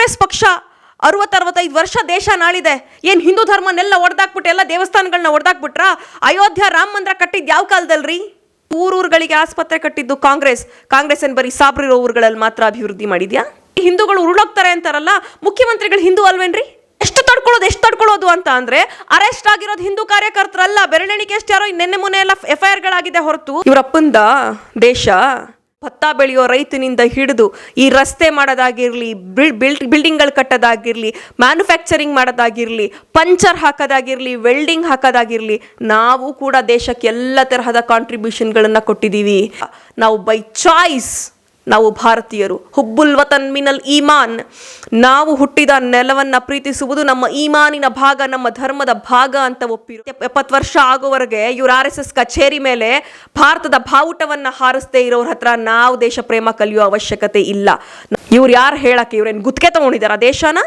ಕಾಂಗ್ರೆಸ್ ಪಕ್ಷ ಅರವತ್ತರವತ್ತೈದು ವರ್ಷ ದೇಶ ನಾಳಿದೆ. ಏನು ಹಿಂದೂ ಧರ್ಮನೆಲ್ಲ ಒಡೆದಾಕ್ಬಿಟ್ಟು ಎಲ್ಲ ದೇವಸ್ಥಾನಗಳನ್ನ ಒಡೆದಾಕ್ಬಿಟ್ರ? ಅಯೋಧ್ಯ ರಾಮ ಮಂದಿರ ಕಟ್ಟಿದ್ದು ಯಾವ ಕಾಲದಲ್ರಿ? ಊರೂರುಗಳಿಗೆ ಆಸ್ಪತ್ರೆ ಕಟ್ಟಿದ್ದು ಕಾಂಗ್ರೆಸ್. ಕಾಂಗ್ರೆಸ್ ಏನು ಬರೀ ಸಾಬ್ರಿರೋ ಊರುಗಳಲ್ಲಿ ಮಾತ್ರ ಅಭಿವೃದ್ಧಿ ಮಾಡಿದ್ಯಾ? ಹಿಂದೂಗಳು ಉರುಳೋಗ್ತಾರೆ ಅಂತಾರಲ್ಲ, ಮುಖ್ಯಮಂತ್ರಿಗಳು ಹಿಂದೂ ಅಲ್ವೇನ್ರಿ? ಎಷ್ಟು ತಡ್ಕೊಳ್ಳೋದು ಎಷ್ಟು ತಡ್ಕೊಳ್ಳೋದು ಅಂತ ಅಂದ್ರೆ ಅರೆಸ್ಟ್ ಆಗಿರೋದು ಹಿಂದೂ ಕಾರ್ಯಕರ್ತರಲ್ಲ, ಬೆರಳೆಣಿಕೆ ಎಷ್ಟು ಯಾರೋ ನಿನ್ನೆ ಮೊನ್ನೆ ಎಲ್ಲ ಎಫ್ ಐ ಆರ್ಗಳಾಗಿದೆ ಹೊರತು. ಇವರಪ್ಪಂದ ದೇಶ ಭತ್ತ ಬೆಳೆಯೋ ರೈತನಿಂದ ಹಿಡಿದು ಈ ರಸ್ತೆ ಮಾಡೋದಾಗಿರ್ಲಿ ಬಿಲ್ಡಿಂಗ್ಗಳು ಕಟ್ಟೋದಾಗಿರಲಿ, ಮ್ಯಾನುಫ್ಯಾಕ್ಚರಿಂಗ್ ಮಾಡೋದಾಗಿರಲಿ, ಪಂಚರ್ ಹಾಕೋದಾಗಿರಲಿ, ವೆಲ್ಡಿಂಗ್ ಹಾಕೋದಾಗಿರಲಿ, ನಾವು ಕೂಡ ದೇಶಕ್ಕೆ ಎಲ್ಲ ತರಹದ ಕಾಂಟ್ರಿಬ್ಯೂಷನ್ಗಳನ್ನು ಕೊಟ್ಟಿದ್ದೀವಿ. ನಾವು ಬೈ ಚಾಯ್ಸ್ ನಾವು ಭಾರತೀಯರು. ಹುಬ್ಬುಲ್ ವತನ್ ಮಿನಲ್ ಈಮಾನ್. ನಾವು ಹುಟ್ಟಿದ ನೆಲವನ್ನ ಪ್ರೀತಿಸುವುದು ನಮ್ಮ ಈಮಾನಿನ ಭಾಗ, ನಮ್ಮ ಧರ್ಮದ ಭಾಗ ಅಂತ ಒಪ್ಪಿರು. ಎಪ್ಪತ್ತು ವರ್ಷ ಆಗೋವರೆಗೆ ಇವ್ರ ಆರ್ ಎಸ್ ಎಸ್ ಕಚೇರಿ ಮೇಲೆ ಭಾರತದ ಬಾವುಟವನ್ನ ಹಾರಿಸದೇ ಇರೋರ ಹತ್ರ ನಾವು ದೇಶ ಪ್ರೇಮ ಕಲಿಯೋ ಅವಶ್ಯಕತೆ ಇಲ್ಲ. ಇವ್ರು ಯಾರು ಹೇಳಕ್ಕೆ ಇವ್ರೇನು ಗುತ್ತಿಗೆ ತಗೊಂಡಿದಾರ ದೇಶನ?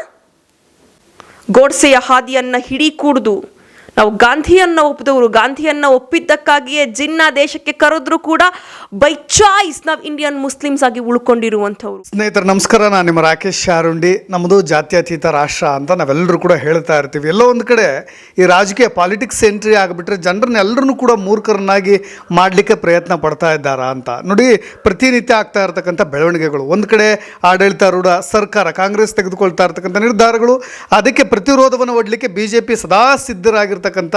ಗೋಡ್ಸೆಯ ಹಾದಿಯನ್ನ ಹಿಡಿ ಕೂಡ್ದು. ನಾವು ಗಾಂಧಿಯನ್ನ ಒಪ್ಪಿದವರು ಗಾಂಧಿಯನ್ನ ಒಪ್ಪಿದ್ದಕ್ಕಾಗಿಯೇ ಜಿನ್ನ ದೇಶಕ್ಕೆ ಕರೆದ್ರು ಕೂಡ ಬೈ ಚಾಯ್ಸ್ ನಾವು ಇಂಡಿಯನ್ ಮುಸ್ಲಿಮ್ಸ್ ಆಗಿ ಉಳ್ಕೊಂಡಿರುವಂಥವ್ರು. ಸ್ನೇಹಿತರು, ನಮಸ್ಕಾರ. ನಾನು ನಿಮ್ಮ ರಾಕೇಶ್ ಶಾರುಂಡಿ. ನಮ್ಮದು ಜಾತ್ಯತೀತ ರಾಷ್ಟ್ರ ಅಂತ ನಾವೆಲ್ಲರೂ ಕೂಡ ಹೇಳ್ತಾ ಇರ್ತೀವಿ. ಎಲ್ಲೋ ಒಂದು ಕಡೆ ಈ ರಾಜಕೀಯ ಪಾಲಿಟಿಕ್ಸ್ ಎಂಟ್ರಿ ಆಗಿಬಿಟ್ರೆ ಜನರನ್ನ ಎಲ್ಲರನ್ನೂ ಕೂಡ ಮೂರ್ಖರನ್ನಾಗಿ ಮಾಡಲಿಕ್ಕೆ ಪ್ರಯತ್ನ ಪಡ್ತಾ ಇದ್ದಾರಾ ಅಂತ. ನೋಡಿ, ಪ್ರತಿನಿತ್ಯ ಆಗ್ತಾ ಇರತಕ್ಕಂಥ ಬೆಳವಣಿಗೆಗಳು. ಒಂದು ಕಡೆ ಆಡಳಿತಾರೂಢ ಸರ್ಕಾರ, ಕಾಂಗ್ರೆಸ್ ತೆಗೆದುಕೊಳ್ತಾ ಇರ್ತಕ್ಕಂಥ ನಿರ್ಧಾರಗಳು, ಅದಕ್ಕೆ ಪ್ರತಿರೋಧವನ್ನು ಒಡ್ಲಿಕ್ಕೆ ಬಿ ಜೆ ಸದಾ ಸಿದ್ಧರಾಗಿರ್ತಕ್ಕಂಥ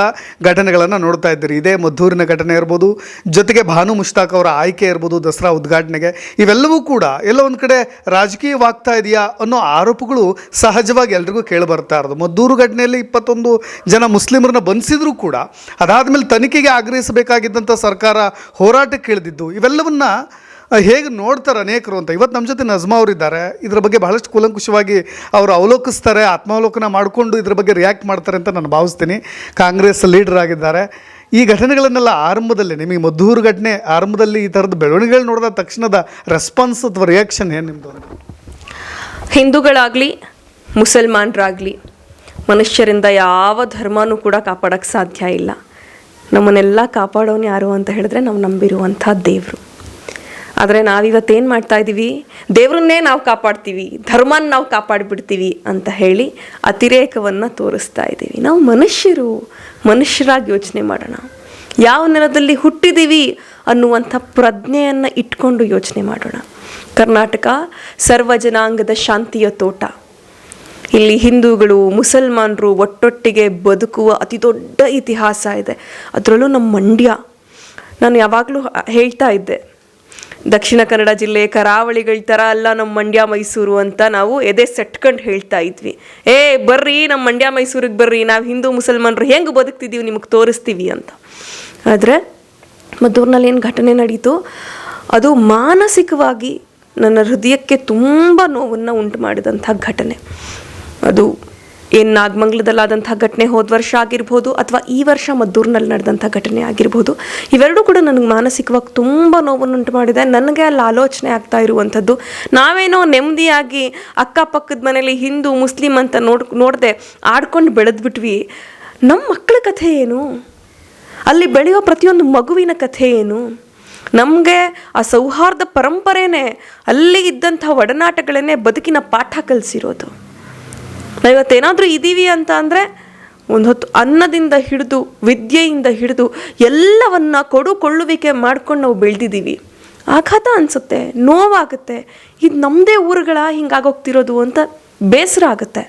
ಘಟನೆಗಳನ್ನು ನೋಡ್ತಾ ಇದ್ದೀರಿ. ಇದೇ ಮದ್ದೂರಿನ ಘಟನೆ ಇರ್ಬೋದು, ಜೊತೆಗೆ ಭಾನು ಮುಷ್ತಾಕ್ ಅವರ ಆಯ್ಕೆ ಇರ್ಬೋದು, ದಸರಾ ಉದ್ಘಾಟನೆಗೆ. ಇವೆಲ್ಲವೂ ಕೂಡ ಎಲ್ಲ ಒಂದು ಕಡೆ ರಾಜಕೀಯವಾಗ್ತಾ ಇದೆಯಾ ಅನ್ನೋ ಆರೋಪಗಳು ಸಹಜವಾಗಿ ಎಲ್ರಿಗೂ ಕೇಳಿ ಬರ್ತಾ ಇರೋದು. ಮದ್ದೂರು ಘಟನೆಯಲ್ಲಿ ಇಪ್ಪತ್ತೊಂದು ಜನ ಮುಸ್ಲಿಮರನ್ನ ಬಂಧಿಸಿದ್ರು ಕೂಡ, ಅದಾದಮೇಲೆ ತನಿಖೆಗೆ ಆಗ್ರಹಿಸಬೇಕಾಗಿದ್ದಂಥ ಸರ್ಕಾರ ಹೋರಾಟಕ್ಕೆ ಇಳಿದಿದ್ದು. ಇವೆಲ್ಲವನ್ನ ಹೇಗೆ ನೋಡ್ತಾರೆ ಅನೇಕರು ಅಂತ. ಇವತ್ತು ನಮ್ಮ ಜೊತೆ ನಜ್ಮಾ ಅವರಿದ್ದಾರೆ. ಇದ್ರ ಬಗ್ಗೆ ಬಹಳಷ್ಟು ಕೂಲಂಕುಷವಾಗಿ ಅವರು ಅವಲೋಕಿಸ್ತಾರೆ, ಆತ್ಮಾವಲೋಕನ ಮಾಡಿಕೊಂಡು ಇದ್ರ ಬಗ್ಗೆ ರಿಯಾಕ್ಟ್ ಮಾಡ್ತಾರೆ ಅಂತ ನಾನು ಭಾವಿಸ್ತೀನಿ. ಕಾಂಗ್ರೆಸ್ ಲೀಡರ್ ಆಗಿದ್ದಾರೆ. ಈ ಘಟನೆಗಳನ್ನೆಲ್ಲ ಆರಂಭದಲ್ಲಿ, ನಿಮಗೆ ಮದ್ದೂರು ಘಟನೆ ಆರಂಭದಲ್ಲಿ ಈ ಥರದ ಬೆಳವಣಿಗೆಗಳು ನೋಡಿದ ತಕ್ಷಣದ ರೆಸ್ಪಾನ್ಸ್ ಅಥವಾ ರಿಯಾಕ್ಷನ್ ಏನು ನಿಮ್ಮದು ಹಿಂದೂಗಳಾಗಲಿ, ಮುಸಲ್ಮಾನರಾಗಲಿ, ಮನುಷ್ಯರಿಂದ ಯಾವ ಧರ್ಮನೂ ಕೂಡ ಕಾಪಾಡೋಕ್ಕೆ ಸಾಧ್ಯ ಇಲ್ಲ. ನಮ್ಮನ್ನೆಲ್ಲ ಕಾಪಾಡೋನು ಯಾರು ಅಂತ ಹೇಳಿದ್ರೆ ನಾವು ನಂಬಿರುವಂಥ ದೇವರು. ಆದರೆ ನಾವಿವತ್ತೇನು ಮಾಡ್ತಾ ಇದ್ದೀವಿ ದೇವ್ರನ್ನೇ ನಾವು ಕಾಪಾಡ್ತೀವಿ, ಧರ್ಮನ ನಾವು ಕಾಪಾಡಿಬಿಡ್ತೀವಿ ಅಂತ ಹೇಳಿ ಅತಿರೇಕವನ್ನು ತೋರಿಸ್ತಾ ಇದ್ದೀವಿ ನಾವು ಮನುಷ್ಯರು, ಮನುಷ್ಯರಾಗಿ ಯೋಚನೆ ಮಾಡೋಣ. ಯಾವ ನೆಲದಲ್ಲಿ ಹುಟ್ಟಿದ್ದೀವಿ ಅನ್ನುವಂಥ ಪ್ರಜ್ಞೆಯನ್ನು ಇಟ್ಕೊಂಡು ಯೋಚನೆ ಮಾಡೋಣ. ಕರ್ನಾಟಕ ಸರ್ವ ಜನಾಂಗದ ಶಾಂತಿಯ ತೋಟ. ಇಲ್ಲಿ ಹಿಂದೂಗಳು, ಮುಸಲ್ಮಾನರು ಒಟ್ಟೊಟ್ಟಿಗೆ ಬದುಕುವ ಅತಿ ದೊಡ್ಡ ಇತಿಹಾಸ ಇದೆ. ಅದರಲ್ಲೂ ನಮ್ಮ ಮಂಡ್ಯ. ನಾನು ಯಾವಾಗಲೂ ಹೇಳ್ತಾ ಇದ್ದೆ ದಕ್ಷಿಣ ಕನ್ನಡ ಜಿಲ್ಲೆ ಕರಾವಳಿಗಳ ಥರ ಅಲ್ಲ ನಮ್ಮ ಮಂಡ್ಯ, ಮೈಸೂರು ಅಂತ ನಾವು ಎದೆ ಸೆಟ್ಕೊಂಡು ಹೇಳ್ತಾ ಇದ್ವಿ. ಏ, ಬರ್ರಿ ನಮ್ಮ ಮಂಡ್ಯ, ಮೈಸೂರಿಗೆ ಬರ್ರಿ, ನಾವು ಹಿಂದೂ, ಮುಸಲ್ಮಾನರು ಹೆಂಗೆ ಬದುಕ್ತಿದ್ದೀವಿ ನಿಮಗೆ ತೋರಿಸ್ತೀವಿ ಅಂತ. ಆದರೆ ಮದ್ದೂರಿನಲ್ಲಿ ಏನು ಘಟನೆ ನಡೀತು? ಅದು ಮಾನಸಿಕವಾಗಿ ನನ್ನ ಹೃದಯಕ್ಕೆ ತುಂಬ ನೋವನ್ನು ಉಂಟು ಮಾಡಿದಂಥ ಘಟನೆ. ಅದು ಏನು ನಾಗಮಂಗಲದಲ್ಲಾದಂಥ ಘಟನೆ ಹೋದ ವರ್ಷ ಆಗಿರ್ಬೋದು ಅಥವಾ ಈ ವರ್ಷ ಮದ್ದೂರಿನಲ್ಲಿ ನಡೆದಂಥ ಘಟನೆ ಆಗಿರ್ಬೋದು, ಇವೆರಡೂ ಕೂಡ ನನಗೆ ಮಾನಸಿಕವಾಗಿ ತುಂಬ ನೋವನ್ನುಂಟು ಮಾಡಿದೆ. ನನಗೆ ಅಲ್ಲಿ ಆಲೋಚನೆ ಆಗ್ತಾ ಇರುವಂಥದ್ದು. ನಾವೇನೋ ನೆಮ್ಮದಿಯಾಗಿ ಅಕ್ಕಪಕ್ಕದ ಮನೇಲಿ ಹಿಂದೂ, ಮುಸ್ಲಿಂ ಅಂತ ನೋಡ್, ನೋಡದೆ ಆಡ್ಕೊಂಡು ಬೆಳೆದ್ಬಿಟ್ವಿ. ನಮ್ಮ ಮಕ್ಕಳ ಕಥೆ ಏನು? ಅಲ್ಲಿ ಬೆಳೆಯೋ ಪ್ರತಿಯೊಂದು ಮಗುವಿನ ಕಥೆ ಏನು? ನಮಗೆ ಆ ಸೌಹಾರ್ದ ಪರಂಪರೆನೇ ಅಲ್ಲಿ ಇದ್ದಂಥ ಒಡನಾಟಗಳನ್ನೇ ಬದುಕಿನ ಪಾಠ ಕಲಿಸಿರೋದು. ನಾವಿವತ್ತೇನಾದರೂ ಇದ್ದೀವಿ ಅಂತ ಅಂದರೆ ಒಂದು ಹೊತ್ತು ಅನ್ನದಿಂದ ಹಿಡಿದು, ವಿದ್ಯೆಯಿಂದ ಹಿಡಿದು ಎಲ್ಲವನ್ನ ಕೊಡುಕೊಳ್ಳುವಿಕೆ ಮಾಡ್ಕೊಂಡು ನಾವು ಬೆಳೆದಿದ್ದೀವಿ. ಆಘಾತ ಅನಿಸುತ್ತೆ, ನೋವಾಗುತ್ತೆ. ಇದು ನಮ್ಮದೇ ಊರುಗಳ ಹಿಂಗಾಗೋಗ್ತಿರೋದು ಅಂತ ಬೇಸರ ಆಗುತ್ತೆ.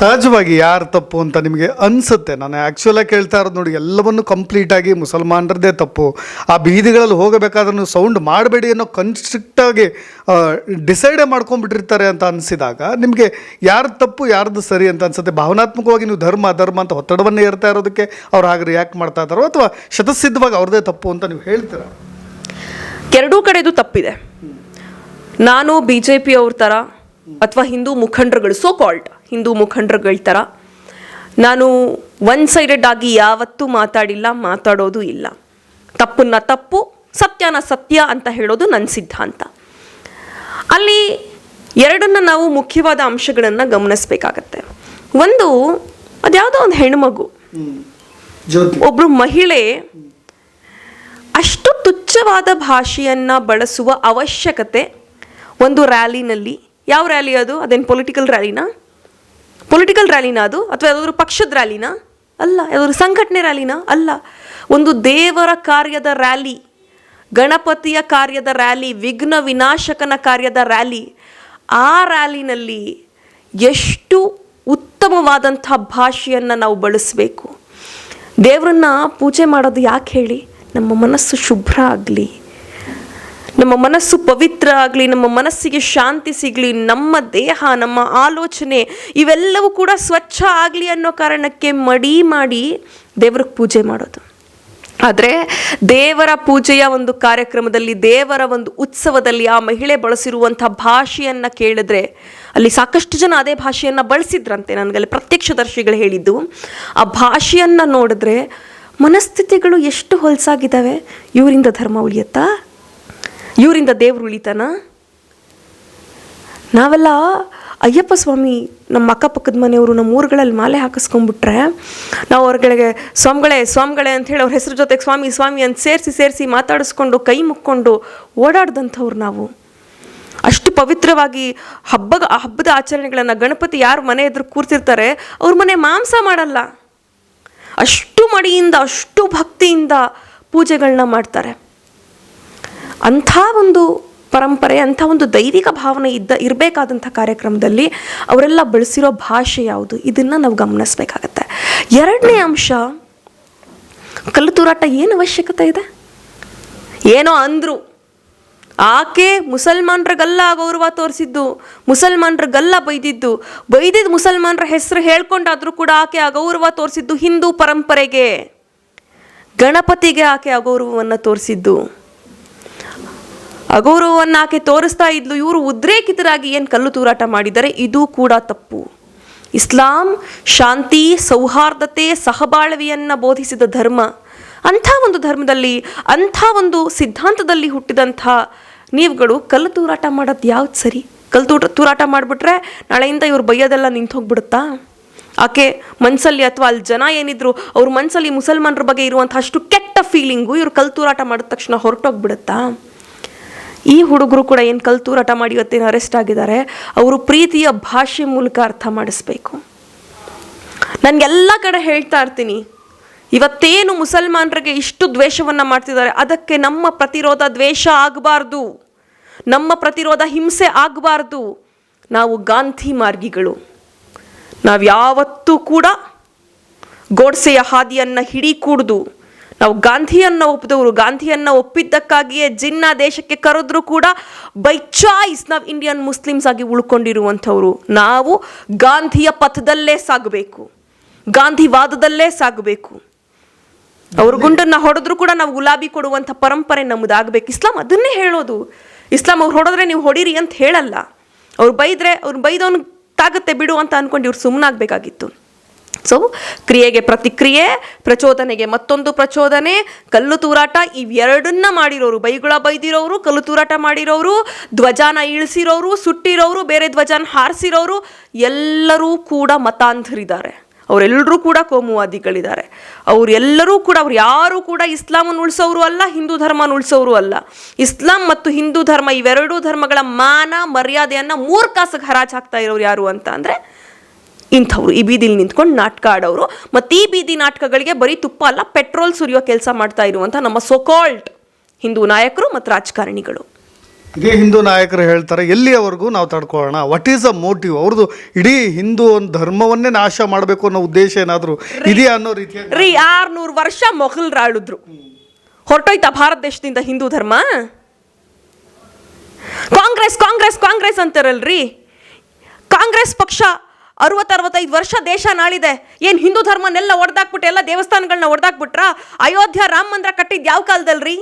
ಸಹಜವಾಗಿ ಯಾರು ತಪ್ಪು ಅಂತ ನಿಮಗೆ ಅನಿಸುತ್ತೆ. ನಾನು ಆ್ಯಕ್ಚುಲಾಗಿ ಕೇಳ್ತಾ ಇರೋದು ನೋಡಿ, ಎಲ್ಲವನ್ನು ಕಂಪ್ಲೀಟಾಗಿ ಮುಸಲ್ಮಾನರದ್ದೇ ತಪ್ಪು. ಆ ಬೀದಿಗಳಲ್ಲಿ ಹೋಗಬೇಕಾದ್ರೂ ಸೌಂಡ್ ಮಾಡಬೇಡಿ ಅನ್ನೋ ಕನ್ಸ್ಟ್ರಿಕ್ಟಾಗಿ ಡಿಸೈಡೇ ಮಾಡ್ಕೊಂಡ್ಬಿಟ್ಟಿರ್ತಾರೆ ಅಂತ ಅನಿಸಿದಾಗ ನಿಮಗೆ ಯಾರು ತಪ್ಪು, ಯಾರ್ದು ಸರಿ ಅಂತ ಅನ್ಸುತ್ತೆ. ಭಾವನಾತ್ಮಕವಾಗಿ ನೀವು ಧರ್ಮ ಧರ್ಮ ಅಂತ ಒತ್ತಡವನ್ನು ಏರ್ತಾ ಇರೋದಕ್ಕೆ ಅವ್ರು ಹಾಗೆ ರಿಯಾಕ್ಟ್ ಮಾಡ್ತಾ ಇದ್ದಾರೋ ಅಥವಾ ಶತಸಿದ್ಧವಾಗಿ ಅವ್ರದ್ದೇ ತಪ್ಪು ಅಂತ ನೀವು ಹೇಳ್ತೀರಾ? ಎರಡೂ ಕಡೆದು ತಪ್ಪಿದೆ. ನಾನು ಬಿ ಜೆ ಪಿ ಅವ್ರ ಥರ ಅಥವಾ ಹಿಂದೂ ಮುಖಂಡರುಗಳು ಸೋ ಕಾಲ್ಡ್ ಹಿಂದೂ ಮುಖಂಡರುಗಳ ಥರ. ನಾನು ಒನ್ ಸೈಡೆಡ್ ಆಗಿ ಯಾವತ್ತೂ ಮಾತಾಡಿಲ್ಲ ಮಾತಾಡೋದು ಇಲ್ಲ. ತಪ್ಪನ್ನ ತಪ್ಪು ಸತ್ಯನ ಸತ್ಯ ಅಂತ ಹೇಳೋದು ನನ್ನ ಸಿದ್ಧಾಂತ. ಅಲ್ಲಿ ಎರಡನ್ನ ನಾವು ಮುಖ್ಯವಾದ ಅಂಶಗಳನ್ನು ಗಮನಿಸಬೇಕಾಗತ್ತೆ. ಒಂದು ಅದ್ಯಾವುದೋ ಒಂದು ಹೆಣ್ಮಗು. ಒಬ್ಬರು ಮಹಿಳೆ. ಅಷ್ಟು ತುಚ್ಛವಾದ ಭಾಷೆಯನ್ನು ಬಳಸುವ ಅವಶ್ಯಕತೆ ಒಂದು ರ್ಯಾಲಿನಲ್ಲಿ ಯಾವ ರ್ಯಾಲಿ ಅದು? ಅದೇನು ಪೊಲಿಟಿಕಲ್ ರ್ಯಾಲಿನಾ ಪೊಲಿಟಿಕಲ್ ರ್ಯಾಲಿನ ಅದು ಅಥವಾ ಯಾವುದಾದ್ರು ಪಕ್ಷದ ರ್ಯಾಲಿನಾ ಅಲ್ಲ, ಯಾವುದಾದ್ರು ಸಂಘಟನೆ ರ್ಯಾಲಿನಾ ಅಲ್ಲ. ಒಂದು ದೇವರ ಕಾರ್ಯದ ರ್ಯಾಲಿ ಗಣಪತಿಯ ಕಾರ್ಯದ ರ್ಯಾಲಿ ವಿಘ್ನ ವಿನಾಶಕನ ಕಾರ್ಯದ ರ್ಯಾಲಿ ಆ ರ್ಯಾಲಿನಲ್ಲಿ ಎಷ್ಟು ಉತ್ತಮವಾದಂಥ ಭಾಷೆಯನ್ನು ನಾವು ಬಳಸಬೇಕು. ದೇವರನ್ನ ಪೂಜೆ ಮಾಡೋದು ಯಾಕೆ ಹೇಳಿ? ನಮ್ಮ ಮನಸ್ಸು ಶುಭ್ರ ಆಗಲಿ. ನಮ್ಮ ಮನಸ್ಸು ಪವಿತ್ರ ಆಗಲಿ, ನಮ್ಮ ಮನಸ್ಸಿಗೆ ಶಾಂತಿ ಸಿಗಲಿ, ನಮ್ಮ ದೇಹ, ನಮ್ಮ ಆಲೋಚನೆ ಇವೆಲ್ಲವೂ ಕೂಡ ಸ್ವಚ್ಛ ಆಗಲಿ ಅನ್ನೋ ಕಾರಣಕ್ಕೆ ಮಡಿ ಮಾಡಿ ದೇವ್ರಿಗೆ ಪೂಜೆ ಮಾಡೋದು. ಆದರೆ ದೇವರ ಪೂಜೆಯ ಒಂದು ಕಾರ್ಯಕ್ರಮದಲ್ಲಿ, ದೇವರ ಒಂದು ಉತ್ಸವದಲ್ಲಿ ಆ ಮಹಿಳೆ ಬಳಸಿರುವಂಥ ಭಾಷೆಯನ್ನು ಕೇಳಿದ್ರೆ ಅಲ್ಲಿ ಸಾಕಷ್ಟು ಜನ ಅದೇ ಭಾಷೆಯನ್ನು ಬಳಸಿದ್ರಂತೆ ನನಗಲ್ಲಿ ಪ್ರತ್ಯಕ್ಷದರ್ಶಿಗಳು ಹೇಳಿದ್ದು. ಆ ಭಾಷೆಯನ್ನು ನೋಡಿದ್ರೆ ಮನಸ್ಥಿತಿಗಳು ಎಷ್ಟು ಹೊಲಸಾಗಿದ್ದಾವೆ. ಇವರಿಂದ ಧರ್ಮ ಉಳಿಯತ್ತಾ? ಇವರಿಂದ ದೇವ್ರು ಉಳಿತಾನ? ನಾವೆಲ್ಲ ಅಯ್ಯಪ್ಪ ಸ್ವಾಮಿ ನಮ್ಮ ಅಕ್ಕಪಕ್ಕದ ಮನೆಯವರು ನಮ್ಮ ಊರುಗಳಲ್ಲಿ ಮಾಲೆ ಹಾಕಿಸ್ಕೊಂಡ್ಬಿಟ್ರೆ ನಾವು ಅವ್ರಗಳಿಗೆ ಸ್ವಾಮಿಗಳೇ ಸ್ವಾಮಿಗಳೇ ಅಂತ ಹೇಳಿ ಅವ್ರ ಹೆಸರು ಜೊತೆಗೆ ಸ್ವಾಮಿ ಸ್ವಾಮಿ ಅಂತ ಸೇರಿಸಿ ಸೇರಿಸಿ ಮಾತಾಡಿಸ್ಕೊಂಡು, ಕೈ ಮುಕ್ಕೊಂಡು ಓಡಾಡ್ದಂಥವ್ರು ನಾವು. ಅಷ್ಟು ಪವಿತ್ರವಾಗಿ ಹಬ್ಬ ಹಬ್ಬದ ಆಚರಣೆಗಳನ್ನು ಗಣಪತಿ ಯಾರು ಮನೆ ಎದುರು ಕೂರ್ತಿರ್ತಾರೆ ಅವ್ರ ಮನೆ ಮಾಂಸ ಮಾಡಲ್ಲ. ಅಷ್ಟು ಮಡಿಯಿಂದ, ಅಷ್ಟು ಭಕ್ತಿಯಿಂದ ಪೂಜೆಗಳನ್ನ ಮಾಡ್ತಾರೆ. ಅಂಥ ಒಂದು ಪರಂಪರೆ, ಅಂಥ ಒಂದು ದೈವಿಕ ಭಾವನೆ ಇದ್ದ, ಇರಬೇಕಾದಂಥ ಕಾರ್ಯಕ್ರಮದಲ್ಲಿ ಅವರೆಲ್ಲ ಬಳಸಿರೋ ಭಾಷೆ ಯಾವುದು? ಇದನ್ನು ನಾವು ಗಮನಿಸಬೇಕಾಗತ್ತೆ. ಎರಡನೇ ಅಂಶ, ಕಲ್ಲು ತೂರಾಟ ಏನು ಅವಶ್ಯಕತೆ ಇದೆ? ಏನೋ ಅಂದರು. ಆಕೆ ಮುಸಲ್ಮಾನ್ರಿಗೆಲ್ಲ ಗೌರವ ತೋರಿಸಿದ್ದು ಮುಸಲ್ಮಾನ್ರಿಗೆಲ್ಲ ಬೈದಿದ್ದು ಬೈದಿದ್ದು ಮುಸಲ್ಮಾನರ ಹೆಸರು ಹೇಳ್ಕೊಂಡಾದರೂ ಕೂಡ ಆಕೆ ಅಗೌರವ ತೋರಿಸಿದ್ದು ಹಿಂದೂ ಪರಂಪರೆಗೆ. ಗಣಪತಿಗೆ ಆಕೆ ಅಗೌರವವನ್ನು ತೋರಿಸಿದ್ದು. ಅಗೌರವವನ್ನು ಆಕೆ ತೋರಿಸ್ತಾ ಇದ್ಲು. ಇವರು ಉದ್ರೇಕಿತರಾಗಿ ಏನು ಕಲ್ಲು ತೂರಾಟ ಮಾಡಿದರೆ ಇದು ಕೂಡ ತಪ್ಪು. ಇಸ್ಲಾಂ ಶಾಂತಿ, ಸೌಹಾರ್ದತೆ, ಸಹಬಾಳ್ವೆಯನ್ನು ಬೋಧಿಸಿದ ಧರ್ಮ. ಅಂಥ ಒಂದು ಧರ್ಮದಲ್ಲಿ, ಅಂಥ ಒಂದು ಸಿದ್ಧಾಂತದಲ್ಲಿ ಹುಟ್ಟಿದಂಥ ನೀವುಗಳು ಕಲ್ಲು ತೂರಾಟ ಮಾಡೋದು ಯಾವ್ದು ಸರಿ? ಕಲ್ಲು ತೂಟ, ತೂರಾಟ ಮಾಡಿಬಿಟ್ರೆ ನಾಳೆಯಿಂದ ಇವ್ರು ಬೈಯೋದೆಲ್ಲ ನಿಂತು ಹೋಗ್ಬಿಡುತ್ತಾ? ಆಕೆ ಮನಸ್ಸಲ್ಲಿ ಅಥವಾ ಅಲ್ಲಿ ಜನ ಏನಿದ್ರು, ಅವ್ರ ಮನಸ್ಸಲ್ಲಿ ಮುಸಲ್ಮಾನರ ಬಗ್ಗೆ ಇರುವಂಥ ಅಷ್ಟು ಕೆಟ್ಟ ಫೀಲಿಂಗು ಇವ್ರು ಕಲ್ಲು ತೂರಾಟ ಮಾಡಿದ ತಕ್ಷಣ ಹೊರಟೋಗ್ಬಿಡುತ್ತಾ? ಈ ಹುಡುಗರು ಕೂಡ ಏನು ಕಲ್ತೂರಾಟ ಮಾಡಿ ಇವತ್ತೇನು ಅರೆಸ್ಟ್ ಆಗಿದ್ದಾರೆ, ಅವರು ಪ್ರೀತಿಯ ಭಾಷೆ ಮೂಲಕ ಅರ್ಥ ಮಾಡಿಸ್ಬೇಕು. ನನಗೆಲ್ಲ ಕಡೆ ಹೇಳ್ತಾ ಇರ್ತೀನಿ, ಇವತ್ತೇನು ಮುಸಲ್ಮಾನರಿಗೆ ಇಷ್ಟು ದ್ವೇಷವನ್ನು ಮಾಡ್ತಿದ್ದಾರೆ, ಅದಕ್ಕೆ ನಮ್ಮ ಪ್ರತಿರೋಧ ದ್ವೇಷ ಆಗಬಾರ್ದು. ನಮ್ಮ ಪ್ರತಿರೋಧ ಹಿಂಸೆ ಆಗಬಾರ್ದು. ನಾವು ಗಾಂಧಿ ಮಾರ್ಗಿಗಳು. ನಾವು ಯಾವತ್ತೂ ಕೂಡ ಗೋಡ್ಸೆಯ ಹಾದಿಯನ್ನು ಹಿಡಿಕೂಡ್ದು. ನಾವು ಗಾಂಧಿಯನ್ನು ಒಪ್ಪಿದವರು ಗಾಂಧಿಯನ್ನು ಒಪ್ಪಿದ್ದಕ್ಕಾಗಿಯೇ ಜಿನ್ನ ದೇಶಕ್ಕೆ ಕರೆದ್ರೂ ಕೂಡ ಬೈ ಚಾಯ್ಸ್ ನಾವು ಇಂಡಿಯನ್ ಮುಸ್ಲಿಮ್ಸ್ ಆಗಿ ಉಳ್ಕೊಂಡಿರುವಂಥವ್ರು. ನಾವು ಗಾಂಧಿಯ ಪಥದಲ್ಲೇ ಸಾಗಬೇಕು. ಗಾಂಧಿವಾದದಲ್ಲೇ ಸಾಗಬೇಕು. ಅವ್ರ ಗುಂಡನ್ನ ಹೊಡೆದ್ರು ಕೂಡ ನಾವು ಗುಲಾಬಿ ಕೊಡುವಂಥ ಪರಂಪರೆ ನಮ್ಮದಾಗಬೇಕು ಇಸ್ಲಾಂ ಅದನ್ನೇ ಹೇಳೋದು. ಇಸ್ಲಾಂ ಅವ್ರು ಹೊಡೆದ್ರೆ ನೀವು ಹೊಡೀರಿ ಅಂತ ಹೇಳಲ್ಲ. ಅವ್ರು ಬೈದ್ರೆ, ಅವ್ರು ಬೈದವನು ತಾಗತ್ತೆ ಬಿಡು ಅಂತ ಅನ್ಕೊಂಡು ಇವ್ರು ಸುಮ್ಮನಾಗಬೇಕಾಗಿತ್ತು ಸೊ ಕ್ರಿಯೆಗೆ ಪ್ರತಿಕ್ರಿಯೆ, ಪ್ರಚೋದನೆಗೆ ಮತ್ತೊಂದು ಪ್ರಚೋದನೆ, ಕಲ್ಲು ತೂರಾಟ ಇವೆರಡನ್ನ ಮಾಡಿರೋರು, ಬೈಗುಳ ಬೈದಿರೋರು, ಕಲ್ಲು ತೂರಾಟ ಮಾಡಿರೋರು, ಧ್ವಜಾನ ಇಳಿಸಿರೋರು, ಸುಟ್ಟಿರೋರು, ಬೇರೆ ಧ್ವಜಾನ ಹಾರಿಸಿರೋರು, ಎಲ್ಲರೂ ಕೂಡ ಮತಾಂಧರಿದ್ದಾರೆ. ಅವರೆಲ್ಲರೂ ಕೂಡ ಕೋಮುವಾದಿಗಳಿದ್ದಾರೆ. ಅವರೆಲ್ಲರೂ ಕೂಡ, ಅವ್ರು ಯಾರು ಕೂಡ ಇಸ್ಲಾಮನ್ನು ಉಳಿಸೋರು ಅಲ್ಲ, ಹಿಂದೂ ಧರ್ಮನ ಉಳಿಸೋರು ಅಲ್ಲ. ಇಸ್ಲಾಂ ಮತ್ತು ಹಿಂದೂ ಧರ್ಮ ಇವೆರಡೂ ಧರ್ಮಗಳ ಮಾನ ಮರ್ಯಾದೆಯನ್ನು ಮೂರ್ಖಾಸಗೆ ಕಾಸಿಗೆ ಹರಾಜು ಹಾಕ್ತಾ ಇರೋರು ಯಾರು ಅಂತ ಅಂದರೆ ಇಂಥವ್ರು ಈ ಬೀದಿಲಿ ನಿಂತ್ಕೊಂಡು ನಾಟಕ ಆಡೋರು ಮತ್ತು ಈ ಬೀದಿ ನಾಟಕಗಳಿಗೆ ಬರೀ ತುಪ್ಪ ಅಲ್ಲ ಪೆಟ್ರೋಲ್ ಸುರಿಯೋ ಕೆಲಸ ಮಾಡ್ತಾ ಇರುವಂಥ ನಮ್ಮ ಸೊಕಾಲ್ಟ್ ಹಿಂದೂ ನಾಯಕರು ಮತ್ತು ರಾಜಕಾರಣಿಗಳು. ಇದೇ ಹಿಂದೂ ನಾಯಕರು ಹೇಳ್ತಾರೆ ಎಲ್ಲಿಯವರೆಗೂ ನಾವು ತಡ್ಕೊಳ್ಳೋಣ? ವಾಟ್ ಈಸ್ ಅ ಮೋಟಿವ್ ಅವ್ರದ್ದು ಇಡೀ ಹಿಂದೂ ಒಂದು ಧರ್ಮವನ್ನೇ ನಾಶ ಮಾಡಬೇಕು ಅನ್ನೋ ಉದ್ದೇಶ ಏನಾದರೂ ಇದೆಯಾ ಅನ್ನೋ ರೀತಿ ರೀ ಆರ್ನೂರು ವರ್ಷ ಮೊಘಲ್ರಾಳಿದ್ರು. ಹೊರಟೋಯ್ತಾ ಭಾರತ ದೇಶದಿಂದ ಹಿಂದೂ ಧರ್ಮ? ಕಾಂಗ್ರೆಸ್ ಕಾಂಗ್ರೆಸ್ ಕಾಂಗ್ರೆಸ್ ಅಂತಾರಲ್ರಿ. ಕಾಂಗ್ರೆಸ್ ಪಕ್ಷ ಅರವತ್ತರವತ್ತೈದು ವರ್ಷ ದೇಶ ನಾಳಿದೆ. ಏನು ಹಿಂದೂ ಧರ್ಮನೆಲ್ಲ ಒಡೆದಾಕ್ಬಿಟ್ಟು ಎಲ್ಲ ದೇವಸ್ಥಾನಗಳನ್ನ ಒಡೆದಾಕ್ಬಿಟ್ರ? ಅಯೋಧ್ಯ ರಾಮ ಮಂದಿರ ಕಟ್ಟಿದ್ದು ಯಾವ ಕಾಲದಲ್ರಿ?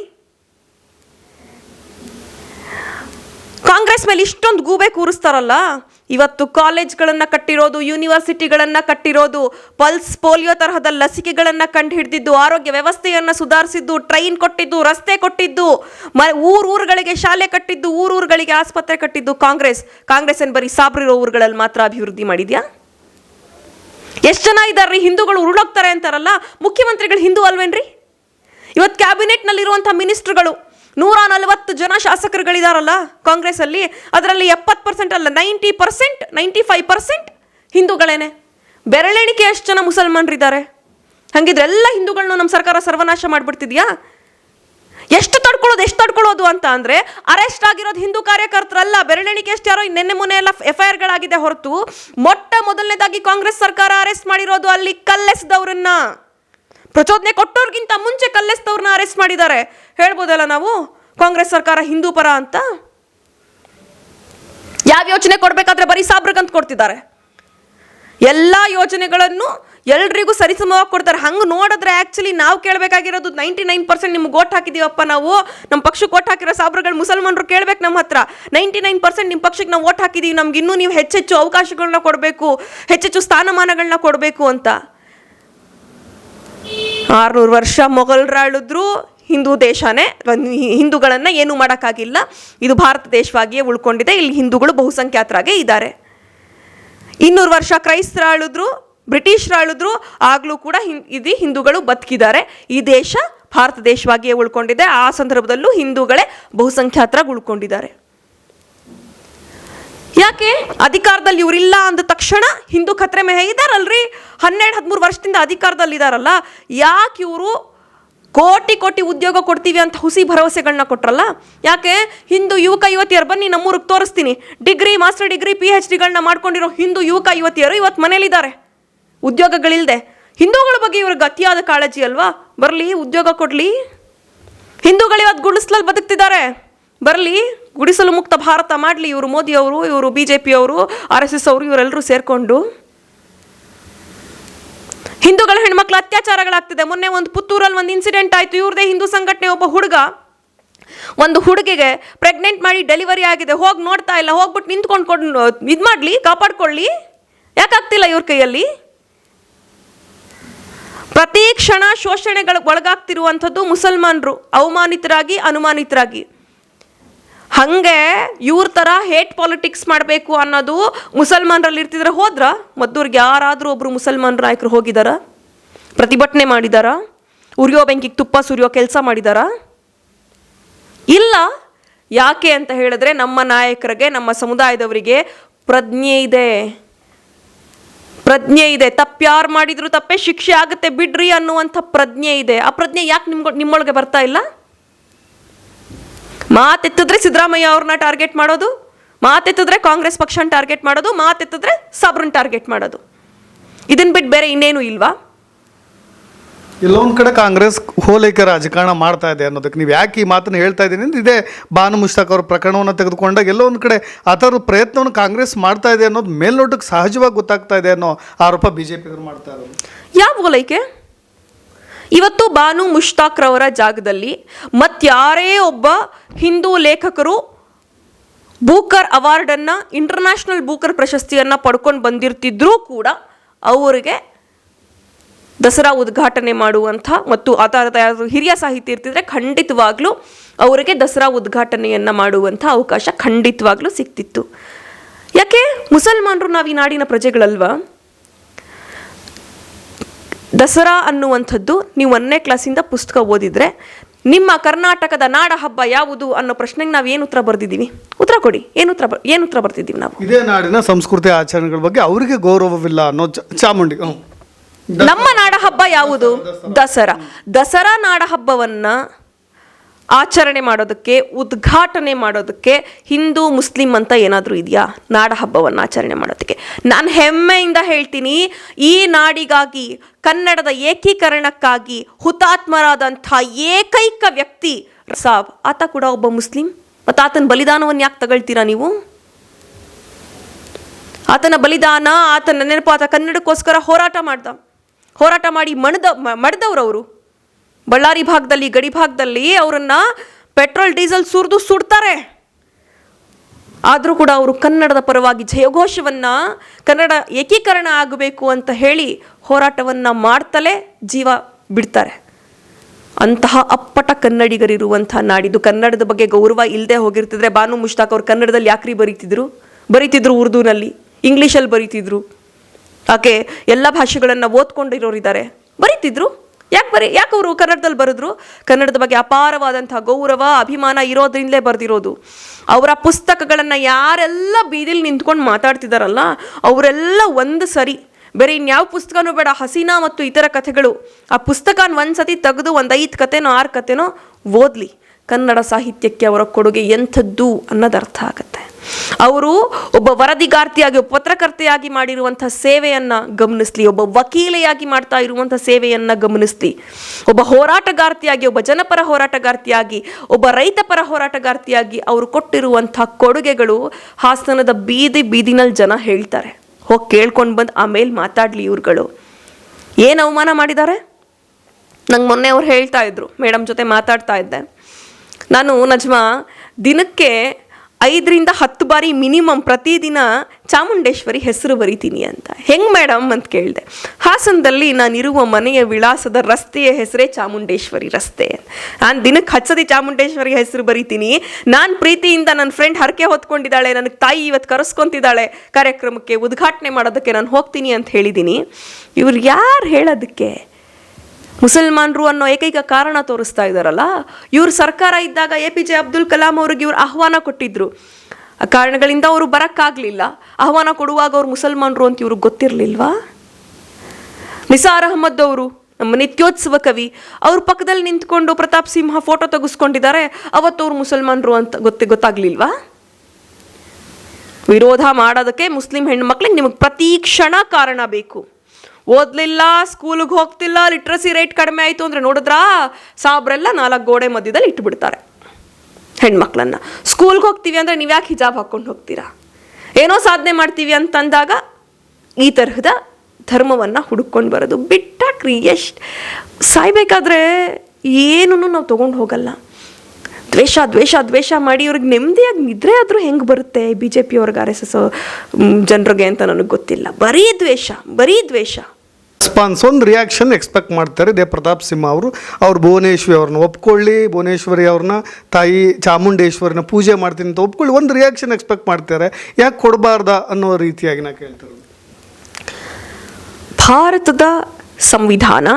ಕಾಂಗ್ರೆಸ್ ಮೇಲೆ ಇಷ್ಟೊಂದು ಗೂಬೆ ಕೂರಿಸ್ತಾರಲ್ಲ? ಇವತ್ತು ಕಾಲೇಜ್ಗಳನ್ನು ಕಟ್ಟಿರೋದು, ಯೂನಿವರ್ಸಿಟಿಗಳನ್ನು ಕಟ್ಟಿರೋದು, ಪಲ್ಸ್ ಪೋಲಿಯೋ ತರಹದ ಲಸಿಕೆಗಳನ್ನು ಕಂಡು ಹಿಡಿದಿದ್ದು ಆರೋಗ್ಯ ವ್ಯವಸ್ಥೆಯನ್ನು ಸುಧಾರಿಸಿದ್ದು, ಟ್ರೈನ್ ಕೊಟ್ಟಿದ್ದು, ರಸ್ತೆ ಕೊಟ್ಟಿದ್ದು, ಮ ಊರೂರುಗಳಿಗೆ ಶಾಲೆ ಕಟ್ಟಿದ್ದು ಊರೂರುಗಳಿಗೆ ಆಸ್ಪತ್ರೆ ಕಟ್ಟಿದ್ದು ಕಾಂಗ್ರೆಸ್. ಕಾಂಗ್ರೆಸ್ ಏನು ಬರೀ ಸಾಬ್ರಿರೋ ಊರುಗಳಲ್ಲಿ ಮಾತ್ರ ಅಭಿವೃದ್ಧಿ ಮಾಡಿದ್ಯಾ? ಎಷ್ಟು ಜನ ಇದ್ದಾರ್ರಿ ಹಿಂದೂಗಳು ಉರುಳೋಗ್ತಾರೆ ಅಂತಾರಲ್ಲ, ಮುಖ್ಯಮಂತ್ರಿಗಳು ಹಿಂದೂ ಅಲ್ವೇನ್ರಿ? ಇವತ್ತು ಕ್ಯಾಬಿನೆಟ್ನಲ್ಲಿರುವಂಥ ಮಿನಿಸ್ಟ್ರುಗಳು ನೂರ ನಲವತ್ತು ಜನ ಶಾಸಕರುಗಳಿದಾರಲ್ಲ ಕಾಂಗ್ರೆಸ್ಸಲ್ಲಿ, ಅದರಲ್ಲಿ ಎಪ್ಪತ್ತು ಪರ್ಸೆಂಟ್ ಅಲ್ಲ, ninety percent ninety five percent ಹಿಂದೂಗಳೇನೆ. ಬೆರಳೆಣಿಕೆ ಎಷ್ಟು ಜನ ಮುಸಲ್ಮಾನರಿದ್ದಾರೆ? ಹಂಗಿದ್ರೆ ಎಲ್ಲ ಹಿಂದೂಗಳನ್ನು ನಮ್ಮ ಸರ್ಕಾರ ಸರ್ವನಾಶ ಮಾಡಿಬಿಡ್ತಿದ್ಯಾ? ಎಷ್ಟು ತಡ್ಕೊಳ್ಳೋದು ಎಷ್ಟು ತಡ್ಕೊಳ್ಳೋದು ಅಂತ ಅಂದರೆ ಅರೆಸ್ಟ್ ಆಗಿರೋದು ಹಿಂದೂ ಕಾರ್ಯಕರ್ತರಲ್ಲ, ಬೆರಳೆಣಿಕೆ ಎಷ್ಟು ಯಾರೋ ನಿನ್ನೆ ಮೊನ್ನೆ ಎಲ್ಲ ಎಫ್ ಐ ಆರ್ಗಳಾಗಿದೆ ಹೊರತು, ಮೊಟ್ಟ ಮೊದಲನೇದಾಗಿ ಕಾಂಗ್ರೆಸ್ ಸರ್ಕಾರ ಅರೆಸ್ಟ್ ಮಾಡಿರೋದು ಅಲ್ಲಿ ಕಲ್ಲೆಸ್ದವ್ರನ್ನ. ಪ್ರಚೋದನೆ ಕೊಟ್ಟೋರ್ಗಿಂತ ಮುಂಚೆ ಕಲ್ಲೆಸ್ದವ್ರನ್ನ ಅರೆಸ್ಟ್ ಮಾಡಿದ್ದಾರೆ. ಹೇಳ್ಬೋದಲ್ಲ ನಾವು? ಕಾಂಗ್ರೆಸ್ ಸರ್ಕಾರ ಹಿಂದೂ ಪರ ಅಂತ? ಯಾವ ಯೋಚನೆ ಕೊಡ್ಬೇಕಾದ್ರೆ ಬರೀ ಸಾಬ್ರಗಂತ ಕೊಡ್ತಿದ್ದಾರೆ. ಎಲ್ಲ ಯೋಜನೆಗಳನ್ನು ಎಲ್ರಿಗೂ ಸರಿಸಮವಾಗಿ ಕೊಡ್ತಾರೆ. ಹಂಗೆ ನೋಡಿದ್ರೆ ಆ್ಯಕ್ಚುಲಿ ನಾವು ಕೇಳಬೇಕಾಗಿರೋದು ನೈಂಟಿ ನೈನ್ ಪರ್ಸೆಂಟ್ ನಿಮ್ಗೆ ಓಟ್ ಹಾಕಿದೀವಪ್ಪ ನಾವು. ನಮ್ಮ ಪಕ್ಷಕ್ಕೆ ಓಟ್ ಹಾಕಿರೋ ಸಾಬ್ರುಗಳು ಮುಸಲ್ಮಾನರು ಕೇಳಬೇಕು ನಮ್ಮ ಹತ್ರ. ನೈಂಟಿ ನೈನ್ ಪರ್ಸೆಂಟ್ ನಿಮ್ಮ ಪಕ್ಷಕ್ಕೆ ನಾವು ಓಟ್ ಹಾಕಿದೀವಿ. ನಮ್ಗೆ ಇನ್ನೂ ನೀವು ಹೆಚ್ಚೆಚ್ಚು ಅವಕಾಶಗಳನ್ನ ಕೊಡಬೇಕು, ಹೆಚ್ಚೆಚ್ಚು ಸ್ಥಾನಮಾನಗಳನ್ನ ಕೊಡಬೇಕು ಅಂತ. ಆರ್ನೂರು ವರ್ಷ ಮೊಘಲರಾಳಿದ್ರು ಹಿಂದೂ ದೇಶನೇ ಹಿಂದೂಗಳನ್ನು ಏನೂ ಮಾಡೋಕ್ಕಾಗಿಲ್ಲ. ಇದು ಭಾರತ ದೇಶವಾಗಿಯೇ ಉಳ್ಕೊಂಡಿದೆ. ಇಲ್ಲಿ ಹಿಂದೂಗಳು ಬಹುಸಂಖ್ಯಾತರಾಗೇ ಇದ್ದಾರೆ. ಇನ್ನೂರು ವರ್ಷ ಕ್ರೈಸ್ತರಾಳಿದ್ರು ಆಳಿದ್ರು ಬ್ರಿಟಿಷರು ಆಳಿದ್ರು ಆಗಲೂ ಕೂಡ ಹಿಂ ಇದು ಹಿಂದೂಗಳು ಬದುಕಿದ್ದಾರೆ. ಈ ದೇಶ ಭಾರತ ದೇಶವಾಗಿಯೇ ಉಳ್ಕೊಂಡಿದೆ. ಆ ಸಂದರ್ಭದಲ್ಲೂ ಹಿಂದೂಗಳೇ ಬಹುಸಂಖ್ಯಾತರಾಗಿ ಉಳ್ಕೊಂಡಿದ್ದಾರೆ. ಯಾಕೆ? ಅಧಿಕಾರದಲ್ಲಿ ಇವರಿಲ್ಲ ಅಂದ ತಕ್ಷಣ ಹಿಂದೂ ಖತ್ರೆ ಮೇಹ ಇದಾರಲ್ರಿ? ಹನ್ನೆರಡು, ಹದಿಮೂರು ವರ್ಷದಿಂದ ಅಧಿಕಾರದಲ್ಲಿ ಇದಾರಲ್ಲ, ಯಾಕೆ ಇವರು ಕೋಟಿ ಕೋಟಿ ಉದ್ಯೋಗ ಕೊಡ್ತೀವಿ ಅಂತ ಹುಸಿ ಭರವಸೆಗಳನ್ನ ಕೊಟ್ರಲ್ಲ? ಯಾಕೆ? ಹಿಂದೂ ಯುವಕ ಯುವತಿಯರು ಬನ್ನಿ ನಮ್ಮೂರಿಗೆ ತೋರಿಸ್ತೀನಿ. Degree, master degree P H ಡಿಗಳನ್ನ ಮಾಡ್ಕೊಂಡಿರೋ ಹಿಂದೂ ಯುವಕ ಯುವತಿಯರು ಇವತ್ತು ಮನೇಲಿದ್ದಾರೆ. ಉದ್ಯೋಗಗಳಿಲ್ಲದೆ ಹಿಂದೂಗಳ ಬಗ್ಗೆ ಇವ್ರಿಗೆ ಅತಿಯಾದ ಕಾಳಜಿ ಅಲ್ವಾ? ಬರಲಿ, ಉದ್ಯೋಗ ಕೊಡಲಿ. ಹಿಂದೂಗಳು ಇವತ್ತು ಗುಡಿಸ್ಲಲ್ಲಿ ಬದುಕ್ತಿದ್ದಾರೆ. ಬರಲಿ, ಗುಡಿಸಲು ಮುಕ್ತ ಭಾರತ ಮಾಡಲಿ, ಇವರು ಮೋದಿಯವರು ಇವರು ಬಿ ಜೆ ಪಿಯವರು ಆರ್ ಎಸ್ ಎಸ್ ಅವರು ಇವರೆಲ್ಲರೂ ಸೇರಿಕೊಂಡು. ಹಿಂದೂಗಳ ಹೆಣ್ಮಕ್ಳು ಅತ್ಯಾಚಾರಗಳಾಗ್ತಿದೆ. ಮೊನ್ನೆ ಒಂದು ಪುತ್ತೂರಲ್ಲಿ ಒಂದು ಇನ್ಸಿಡೆಂಟ್ ಆಯಿತು. ಇವ್ರದೇ ಹಿಂದೂ ಸಂಘಟನೆ ಒಬ್ಬ ಹುಡುಗ. ಒಂದು ಹುಡುಗಿಗೆ ಪ್ರೆಗ್ನೆಂಟ್ ಮಾಡಿ ಡೆಲಿವರಿ ಆಗಿದೆ. ಹೋಗಿ ನೋಡ್ತಾ ಇಲ್ಲ. ಹೋಗ್ಬಿಟ್ಟು ನಿಂತ್ಕೊಂಡು ಕೊಂಡು, ಇದು ಮಾಡಲಿ, ಕಾಪಾಡ್ಕೊಳ್ಳಿ. ಯಾಕಾಗ್ತಿಲ್ಲ ಇವ್ರ ಕೈಯಲ್ಲಿ? ಪ್ರತಿ ಕ್ಷಣ ಶೋಷಣೆಗಳ ಒಳಗಾಗ್ತಿರುವಂಥದ್ದು ಮುಸಲ್ಮಾನರು. ಅವಮಾನಿತರಾಗಿ, ಅನುಮಾನಿತರಾಗಿ. ಹಂಗೆ ಇವ್ರ ಥರ ಹೇಟ್ ಪಾಲಿಟಿಕ್ಸ್ ಮಾಡಬೇಕು ಅನ್ನೋದು ಮುಸಲ್ಮಾನರಲ್ಲಿ ಇರ್ತಿದ್ರೆ ಹೋದ್ರ? ಮದ್ದೂರ್ಗೆ ಯಾರಾದರೂ ಒಬ್ಬರು ಮುಸಲ್ಮಾನ ನಾಯಕರು ಹೋಗಿದಾರ? ಪ್ರತಿಭಟನೆ ಮಾಡಿದಾರ? ಉರಿಯೋ ಬೆಂಕಿಗೆ ತುಪ್ಪ ಸುರಿಯೋ ಕೆಲಸ ಮಾಡಿದಾರ? ಇಲ್ಲ. ಯಾಕೆ ಅಂತ ಹೇಳಿದ್ರೆ ನಮ್ಮ ನಾಯಕರಿಗೆ, ನಮ್ಮ ಸಮುದಾಯದವರಿಗೆ ಪ್ರಜ್ಞೆ ಇದೆ. ಪ್ರಜ್ಞೆ ಇದೆ. ತಪ್ಪ್ಯಾರು ಮಾಡಿದ್ರು ತಪ್ಪೇ ಶಿಕ್ಷೆ ಆಗುತ್ತೆ ಬಿಡ್ರಿ ಅನ್ನುವಂಥ ಪ್ರಜ್ಞೆ ಇದೆ. ಆ ಪ್ರಜ್ಞೆ ಯಾಕೆ ನಿಮ್ಗೆ ನಿಮ್ಮೊಳಗೆ ಬರ್ತಾ ಇಲ್ಲ? ಮಾತೆತ್ತಿದ್ರೆ ಸಿದ್ದರಾಮಯ್ಯ ಅವ್ರನ್ನ ಟಾರ್ಗೆಟ್ ಮಾಡೋದು ಮಾತೆತ್ತಿದ್ರೆ ಕಾಂಗ್ರೆಸ್ ಪಕ್ಷನ ಟಾರ್ಗೆಟ್ ಮಾಡೋದು ಮಾತೆತ್ತಿದ್ರೆ ಸಾಬ್ರನ್ ಟಾರ್ಗೆಟ್ ಮಾಡೋದು. ಇದನ್ನ ಬಿಟ್ಟು ಬೇರೆ ಇನ್ನೇನು ಇಲ್ವಾ? ಎಲ್ಲೊಂದು ಕಡೆ ಕಾಂಗ್ರೆಸ್ ಹೋಲೈಕೆ ರಾಜಕಾರಣ ಮಾಡ್ತಾ ಇದೆ ಅನ್ನೋದಕ್ಕೆ ನೀವು ಯಾಕೆ ಈ ಮಾತನ್ನು ಹೇಳ್ತಾ ಇದ್ದೀನಿ ಅಂದರೆ ಇದೇ ಬಾನು ಮುಷ್ತಾಕ್ ಅವ್ರ ಪ್ರಕರಣವನ್ನು ತೆಗೆದುಕೊಂಡಾಗ ಎಲ್ಲೋ ಒಂದು ಕಡೆ ಆ ಥರ ಪ್ರಯತ್ನವನ್ನು ಕಾಂಗ್ರೆಸ್ ಮಾಡ್ತಾ ಇದೆ ಅನ್ನೋದು ಮೇಲ್ನೋಟಕ್ಕೆ ಸಹಜವಾಗಿ ಗೊತ್ತಾಗ್ತಾ ಇದೆ ಅನ್ನೋ ಆರೋಪ ಬಿ ಜೆ ಪಿಗರು ಮಾಡ್ತಾ ಇರೋದು. ಯಾವ ಓಲೈಕೆ ಇವತ್ತು ಬಾನು ಮುಷ್ತಾಕ್ ರವರ ಜಾಗದಲ್ಲಿ ಮತ್ಯಾರೇ ಒಬ್ಬ ಹಿಂದೂ ಲೇಖಕರು ಬೂಕರ್ ಅವಾರ್ಡನ್ನು ಇಂಟರ್ನ್ಯಾಷನಲ್ ಬೂಕರ್ ಪ್ರಶಸ್ತಿಯನ್ನು ಪಡ್ಕೊಂಡು ಬಂದಿರ್ತಿದ್ರೂ ಕೂಡ ಅವರಿಗೆ ದಸರಾ ಉದ್ಘಾಟನೆ ಮಾಡುವಂಥ ಮತ್ತು ಆ ಥರದ ಯಾರಾದ್ರೂ ಹಿರಿಯ ಸಾಹಿತಿ ಇರ್ತಿದ್ರೆ ಖಂಡಿತವಾಗ್ಲೂ ಅವರಿಗೆ ದಸರಾ ಉದ್ಘಾಟನೆಯನ್ನು ಮಾಡುವಂಥ ಅವಕಾಶ ಖಂಡಿತವಾಗ್ಲೂ ಸಿಕ್ತಿತ್ತು. ಯಾಕೆ? ಮುಸಲ್ಮಾನರು ನಾವು ಈ ನಾಡಿನ ಪ್ರಜೆಗಳಲ್ವಾ? ದಸರಾ ಅನ್ನುವಂಥದ್ದು ನೀವು ಒಂದನೇ ಕ್ಲಾಸಿಂದ ಪುಸ್ತಕ ಓದಿದರೆ ನಿಮ್ಮ ಕರ್ನಾಟಕದ ನಾಡ ಹಬ್ಬ ಯಾವುದು ಅನ್ನೋ ಪ್ರಶ್ನೆಗೆ ನಾವು ಏನು ಉತ್ತರ ಬರ್ದಿದ್ದೀವಿ? ಉತ್ತರ ಕೊಡಿ. ಏನು ಉತ್ತರ ಬರ್ ಏನು ಉತ್ತರ ಬರ್ತಿದ್ದೀವಿ ನಾವು? ಇದೇ ನಾಡಿನ ಸಂಸ್ಕೃತಿ ಆಚರಣೆಗಳ ಬಗ್ಗೆ ಅವರಿಗೆ ಗೌರವವಿಲ್ಲ ಅನ್ನೋ ಚ- ಚಾಮುಂಡಿ ಹ್ಮ್. ನಮ್ಮ ನಾಡ ಹಬ್ಬ ಯಾವುದು? ದಸರಾ. ದಸರಾ. ನಾಡ ಹಬ್ಬವನ್ನ ಆಚರಣೆ ಮಾಡೋದಕ್ಕೆ, ಉದ್ಘಾಟನೆ ಮಾಡೋದಕ್ಕೆ ಹಿಂದೂ, ಮುಸ್ಲಿಂ ಅಂತ ಏನಾದರೂ ಇದೆಯಾ? ನಾಡ ಹಬ್ಬವನ್ನು ಆಚರಣೆ ಮಾಡೋದಕ್ಕೆ. ನಾನು ಹೆಮ್ಮೆಯಿಂದ ಹೇಳ್ತೀನಿ, ಈ ನಾಡಿಗಾಗಿ, ಕನ್ನಡದ ಏಕೀಕರಣಕ್ಕಾಗಿ ಹುತಾತ್ಮರಾದಂಥ ಏಕೈಕ ವ್ಯಕ್ತಿ ಸಾಬ್, ಆತ ಕೂಡ ಒಬ್ಬ ಮುಸ್ಲಿಂ? ಮತ್ತು ಆತನ ಬಲಿದಾನವನ್ನು ಯಾಕೆ ತಗೊಳ್ತೀರಾ ನೀವು? ಆತನ ಬಲಿದಾನ, ಆತನ ನೆನಪು, ಆತ ಕನ್ನಡಕ್ಕೋಸ್ಕರ ಹೋರಾಟ ಮಾಡ್ದ. ಹೋರಾಟ ಮಾಡಿ ಮಣದ ಮಡ್ದವ್ರು ಅವರು. ಬಳ್ಳಾರಿ ಭಾಗದಲ್ಲಿ, ಗಡಿ ಭಾಗದಲ್ಲಿ ಅವರನ್ನ ಪೆಟ್ರೋಲ್, ಡೀಸೆಲ್ ಸುರಿದು ಸುಡ್ತಾರೆ. ಆದರೂ ಕೂಡ ಅವರು ಕನ್ನಡದ ಪರವಾಗಿ ಜಯಘೋಷವನ್ನು ಕನ್ನಡ ಏಕೀಕರಣ ಆಗಬೇಕು ಅಂತ ಹೇಳಿ ಹೋರಾಟವನ್ನು ಮಾಡ್ತಲೇ ಜೀವ ಬಿಡ್ತಾರೆ. ಅಂತಹ ಅಪ್ಪಟ ಕನ್ನಡಿಗರಿರುವಂಥ ನಾಡಿದು ಕನ್ನಡದ ಬಗ್ಗೆ ಗೌರವ ಇಲ್ಲದೆ ಹೋಗಿರ್ತಿದ್ರೆ ಬಾನು ಮುಷ್ತಾಕ್ ಅವರು ಕನ್ನಡದಲ್ಲಿ ಯಾಕ್ರಿ ಬರೀತಿದ್ರು? ಬರೀತಿದ್ರು ಉರ್ದುನಲ್ಲಿ, ಇಂಗ್ಲೀಷಲ್ಲಿ ಬರೀತಿದ್ರು. ಆಕೆ ಎಲ್ಲ ಭಾಷೆಗಳನ್ನು ಓದ್ಕೊಂಡಿರೋರಿದ್ದಾರೆ. ಬರೀತಿದ್ರು? ಯಾಕೆ ಬರೀ ಯಾಕೆ ಅವರು ಕನ್ನಡದಲ್ಲಿ ಬರೆದ್ರು? ಕನ್ನಡದ ಬಗ್ಗೆ ಅಪಾರವಾದಂಥ ಗೌರವ, ಅಭಿಮಾನ ಇರೋದ್ರಿಂದಲೇ ಬರೆದಿರೋದು. ಅವರ ಪುಸ್ತಕಗಳನ್ನು ಯಾರೆಲ್ಲ ಬೀದಿಲಿ ನಿಂತ್ಕೊಂಡು ಮಾತಾಡ್ತಿದ್ದಾರಲ್ಲ ಅವರೆಲ್ಲ ಒಂದು ಸರಿ. ಬೇರೆ ಇನ್ಯಾವ ಪುಸ್ತಕನೂ ಬೇಡ, ಹಸೀನಾ ಮತ್ತು ಇತರ ಕಥೆಗಳು. ಆ ಪುಸ್ತಕನ ಒಂದ್ಸತಿ ತೆಗೆದು ಒಂದು ಐದು ಕಥೆನೋ ಆರು ಕಥೆನೋ ಓದಲಿ. ಕನ್ನಡ ಸಾಹಿತ್ಯಕ್ಕೆ ಅವರ ಕೊಡುಗೆ ಎಂಥದ್ದು ಅನ್ನೋದು ಅರ್ಥ ಆಗುತ್ತೆ. ಅವರು ಒಬ್ಬ ವರದಿಗಾರ್ತಿಯಾಗಿ ಪತ್ರಕರ್ತೆಯಾಗಿ ಮಾಡಿರುವಂಥ ಸೇವೆಯನ್ನು ಗಮನಿಸ್ಲಿ, ಒಬ್ಬ ವಕೀಲೆಯಾಗಿ ಮಾಡ್ತಾ ಇರುವಂಥ ಸೇವೆಯನ್ನು ಗಮನಿಸ್ಲಿ. ಒಬ್ಬ ಹೋರಾಟಗಾರ್ತಿಯಾಗಿ, ಒಬ್ಬ ಜನಪರ ಹೋರಾಟಗಾರ್ತಿಯಾಗಿ, ಒಬ್ಬ ರೈತಪರ ಹೋರಾಟಗಾರ್ತಿಯಾಗಿ ಅವರು ಕೊಟ್ಟಿರುವಂಥ ಕೊಡುಗೆಗಳು ಹಾಸನದ ಬೀದಿ ಬೀದಿನಲ್ಲಿ ಜನ ಹೇಳ್ತಾರೆ. ಹೋಗಿ ಕೇಳ್ಕೊಂಡು ಬಂದು ಆಮೇಲೆ ಮಾತಾಡಲಿ ಇವ್ರುಗಳು. ಏನು ಅವಮಾನ ಮಾಡಿದ್ದಾರೆ ನಂಗೆ ಮೊನ್ನೆ ಅವ್ರು ಹೇಳ್ತಾ ಇದ್ರು, ಮೇಡಮ್ ಜೊತೆ ಮಾತಾಡ್ತಾ ಇದ್ದೆ. ನಾನು, ನಜ್ಮಾ, ದಿನಕ್ಕೆ ಐದರಿಂದ ಹತ್ತು ಬಾರಿ ಮಿನಿಮಮ್ ಪ್ರತಿದಿನ ಚಾಮುಂಡೇಶ್ವರಿ ಹೆಸರು ಬರಿತೀನಿ ಅಂತ. ಹೆಂಗೆ ಮೇಡಮ್ ಅಂತ ಕೇಳಿದೆ. ಹಾಸನದಲ್ಲಿ ನಾನಿರುವ ಮನೆಯ ವಿಳಾಸದ ರಸ್ತೆಯ ಹೆಸರೇ ಚಾಮುಂಡೇಶ್ವರಿ ರಸ್ತೆ. ನಾನು ದಿನಕ್ಕೆ ಹಚ್ಚದಿ ಚಾಮುಂಡೇಶ್ವರಿ ಹೆಸರು ಬರಿತೀನಿ. ನಾನು ಪ್ರೀತಿಯಿಂದ ನನ್ನ ಫ್ರೆಂಡ್ ಹರಕೆ ಹೊತ್ಕೊಂಡಿದ್ದಾಳೆ, ನನಗೆ ತಾಯಿ ಇವತ್ತು ಕರೆಸ್ಕೊಂತಿದ್ದಾಳೆ ಕಾರ್ಯಕ್ರಮಕ್ಕೆ, ಉದ್ಘಾಟನೆ ಮಾಡೋದಕ್ಕೆ ನಾನು ಹೋಗ್ತೀನಿ ಅಂತ ಹೇಳಿದ್ದೀನಿ ಇವ್ರು ಯಾರು ಹೇಳೋದಕ್ಕೆ? ಮುಸಲ್ಮಾನರು ಅನ್ನೋ ಏಕೈಕ ಕಾರಣ ತೋರಿಸ್ತಾ ಇದ್ದಾರಲ್ಲ, ಇವ್ರ ಸರ್ಕಾರ ಇದ್ದಾಗ A P J Abdul Kalam ಅವ್ರಿಗೆ ಇವ್ರು ಆಹ್ವಾನ ಕೊಟ್ಟಿದ್ರು. ಆ ಕಾರಣಗಳಿಂದ ಅವರು ಬರೋಕ್ಕಾಗಲಿಲ್ಲ. ಆಹ್ವಾನ ಕೊಡುವಾಗ ಅವ್ರು ಮುಸಲ್ಮಾನರು ಅಂತ ಇವ್ರಿಗೆ ಗೊತ್ತಿರಲಿಲ್ವಾ? ನಿಸಾರ್ ಅಹಮದ್ ಅವರು, ನಮ್ಮ ನಿತ್ಯೋತ್ಸವ ಕವಿ, ಅವ್ರ ಪಕ್ಕದಲ್ಲಿ ನಿಂತ್ಕೊಂಡು ಪ್ರತಾಪ್ ಸಿಂಹ ಫೋಟೋ ತೆಗೆಸ್ಕೊಂಡಿದ್ದಾರೆ, ಅವತ್ತು ಅವ್ರು ಮುಸಲ್ಮಾನರು ಅಂತ ಗೊತ್ತಿ, ಗೊತ್ತಾಗ್ಲಿಲ್ವಾ? ವಿರೋಧ ಮಾಡೋದಕ್ಕೆ ಮುಸ್ಲಿಂ ಹೆಣ್ಮಕ್ಳಿಗೆ ನಿಮಗೆ ಪ್ರತಿ ಕ್ಷಣ ಕಾರಣ ಬೇಕು. ಓದಲಿಲ್ಲ ಸ್ಕೂಲಿಗೆ ಹೋಗ್ತಿಲ್ಲ ಲಿಟ್ರಸಿ ರೇಟ್ ಕಡಿಮೆ ಆಯಿತು ಅಂದರೆ ನೋಡಿದ್ರಾ, ಸಾಬ್ರೆಲ್ಲ ನಾಲ್ಕು ಗೋಡೆ ಮಧ್ಯದಲ್ಲಿ ಇಟ್ಬಿಡ್ತಾರೆ ಹೆಣ್ಮಕ್ಳನ್ನು. ಸ್ಕೂಲ್ಗೆ ಹೋಗ್ತೀವಿ ಅಂದರೆ ನೀವು ಯಾಕೆ ಹಿಜಾಬ್ ಹಾಕ್ಕೊಂಡು ಹೋಗ್ತೀರಾ? ಏನೋ ಸಾಧನೆ ಮಾಡ್ತೀವಿ ಅಂತಂದಾಗ ಈ ತರಹದ ಧರ್ಮವನ್ನು ಹುಡುಕೊಂಡು ಬರೋದು ಬಿಟ್ಟಾಕ್ರಿ ಎಷ್ಟು ಸಾಯ್ಬೇಕಾದ್ರೆ ಏನೂ ನಾವು ತೊಗೊಂಡು ಹೋಗಲ್ಲ. ದ್ವೇಷ ದ್ವೇಷ ದ್ವೇಷ ಮಾಡಿ ಇವ್ರಿಗೆ ನೆಮ್ಮದಿಯಾಗಿ ನಿದ್ರೆ ಆದರೂ ಹೆಂಗೆ ಬರುತ್ತೆ ಬಿ ಜೆ ಪಿಯವ್ರಿಗೆ ಆರ್ ಎಸ್ ಎಸ್ ಜನರಿಗೆ ಅಂತ ನನಗೆ ಗೊತ್ತಿಲ್ಲ. ಬರೀ ದ್ವೇಷ ಬರೀ ದ್ವೇಷ. ರೆಸ್ಪಾನ್ಸ್ ಒಂದು ರಿಯಾಕ್ಷನ್ ಎಕ್ಸ್ಪೆಕ್ಟ್ ಮಾಡ್ತಾರೆ. ದೇ ಪ್ರತಾಪ್ ಸಿಂಹ ಅವರು. ಅವ್ರು ಭುವನೇಶ್ವರಿ ಅವ್ರನ್ನ ಒಪ್ಕೊಳ್ಳಿ. ಭುವನೇಶ್ವರಿ ಅವ್ರನ್ನ ತಾಯಿ ಚಾಮುಂಡೇಶ್ವರಿನ ಪೂಜೆ ಮಾಡ್ತೀನಿ ಅಂತ ಒಪ್ಕೊಳ್ಳಿ. ಒಂದು ರಿಯಾಕ್ಷನ್ ಎಕ್ಸ್ಪೆಕ್ಟ್ ಮಾಡ್ತಾರೆ. ಯಾಕೆ ಕೊಡಬಾರ್ದ ಅನ್ನೋ ರೀತಿಯಾಗಿ ನಾ ಕೇಳ್ತಾರೆ ಭಾರತದ ಸಂವಿಧಾನ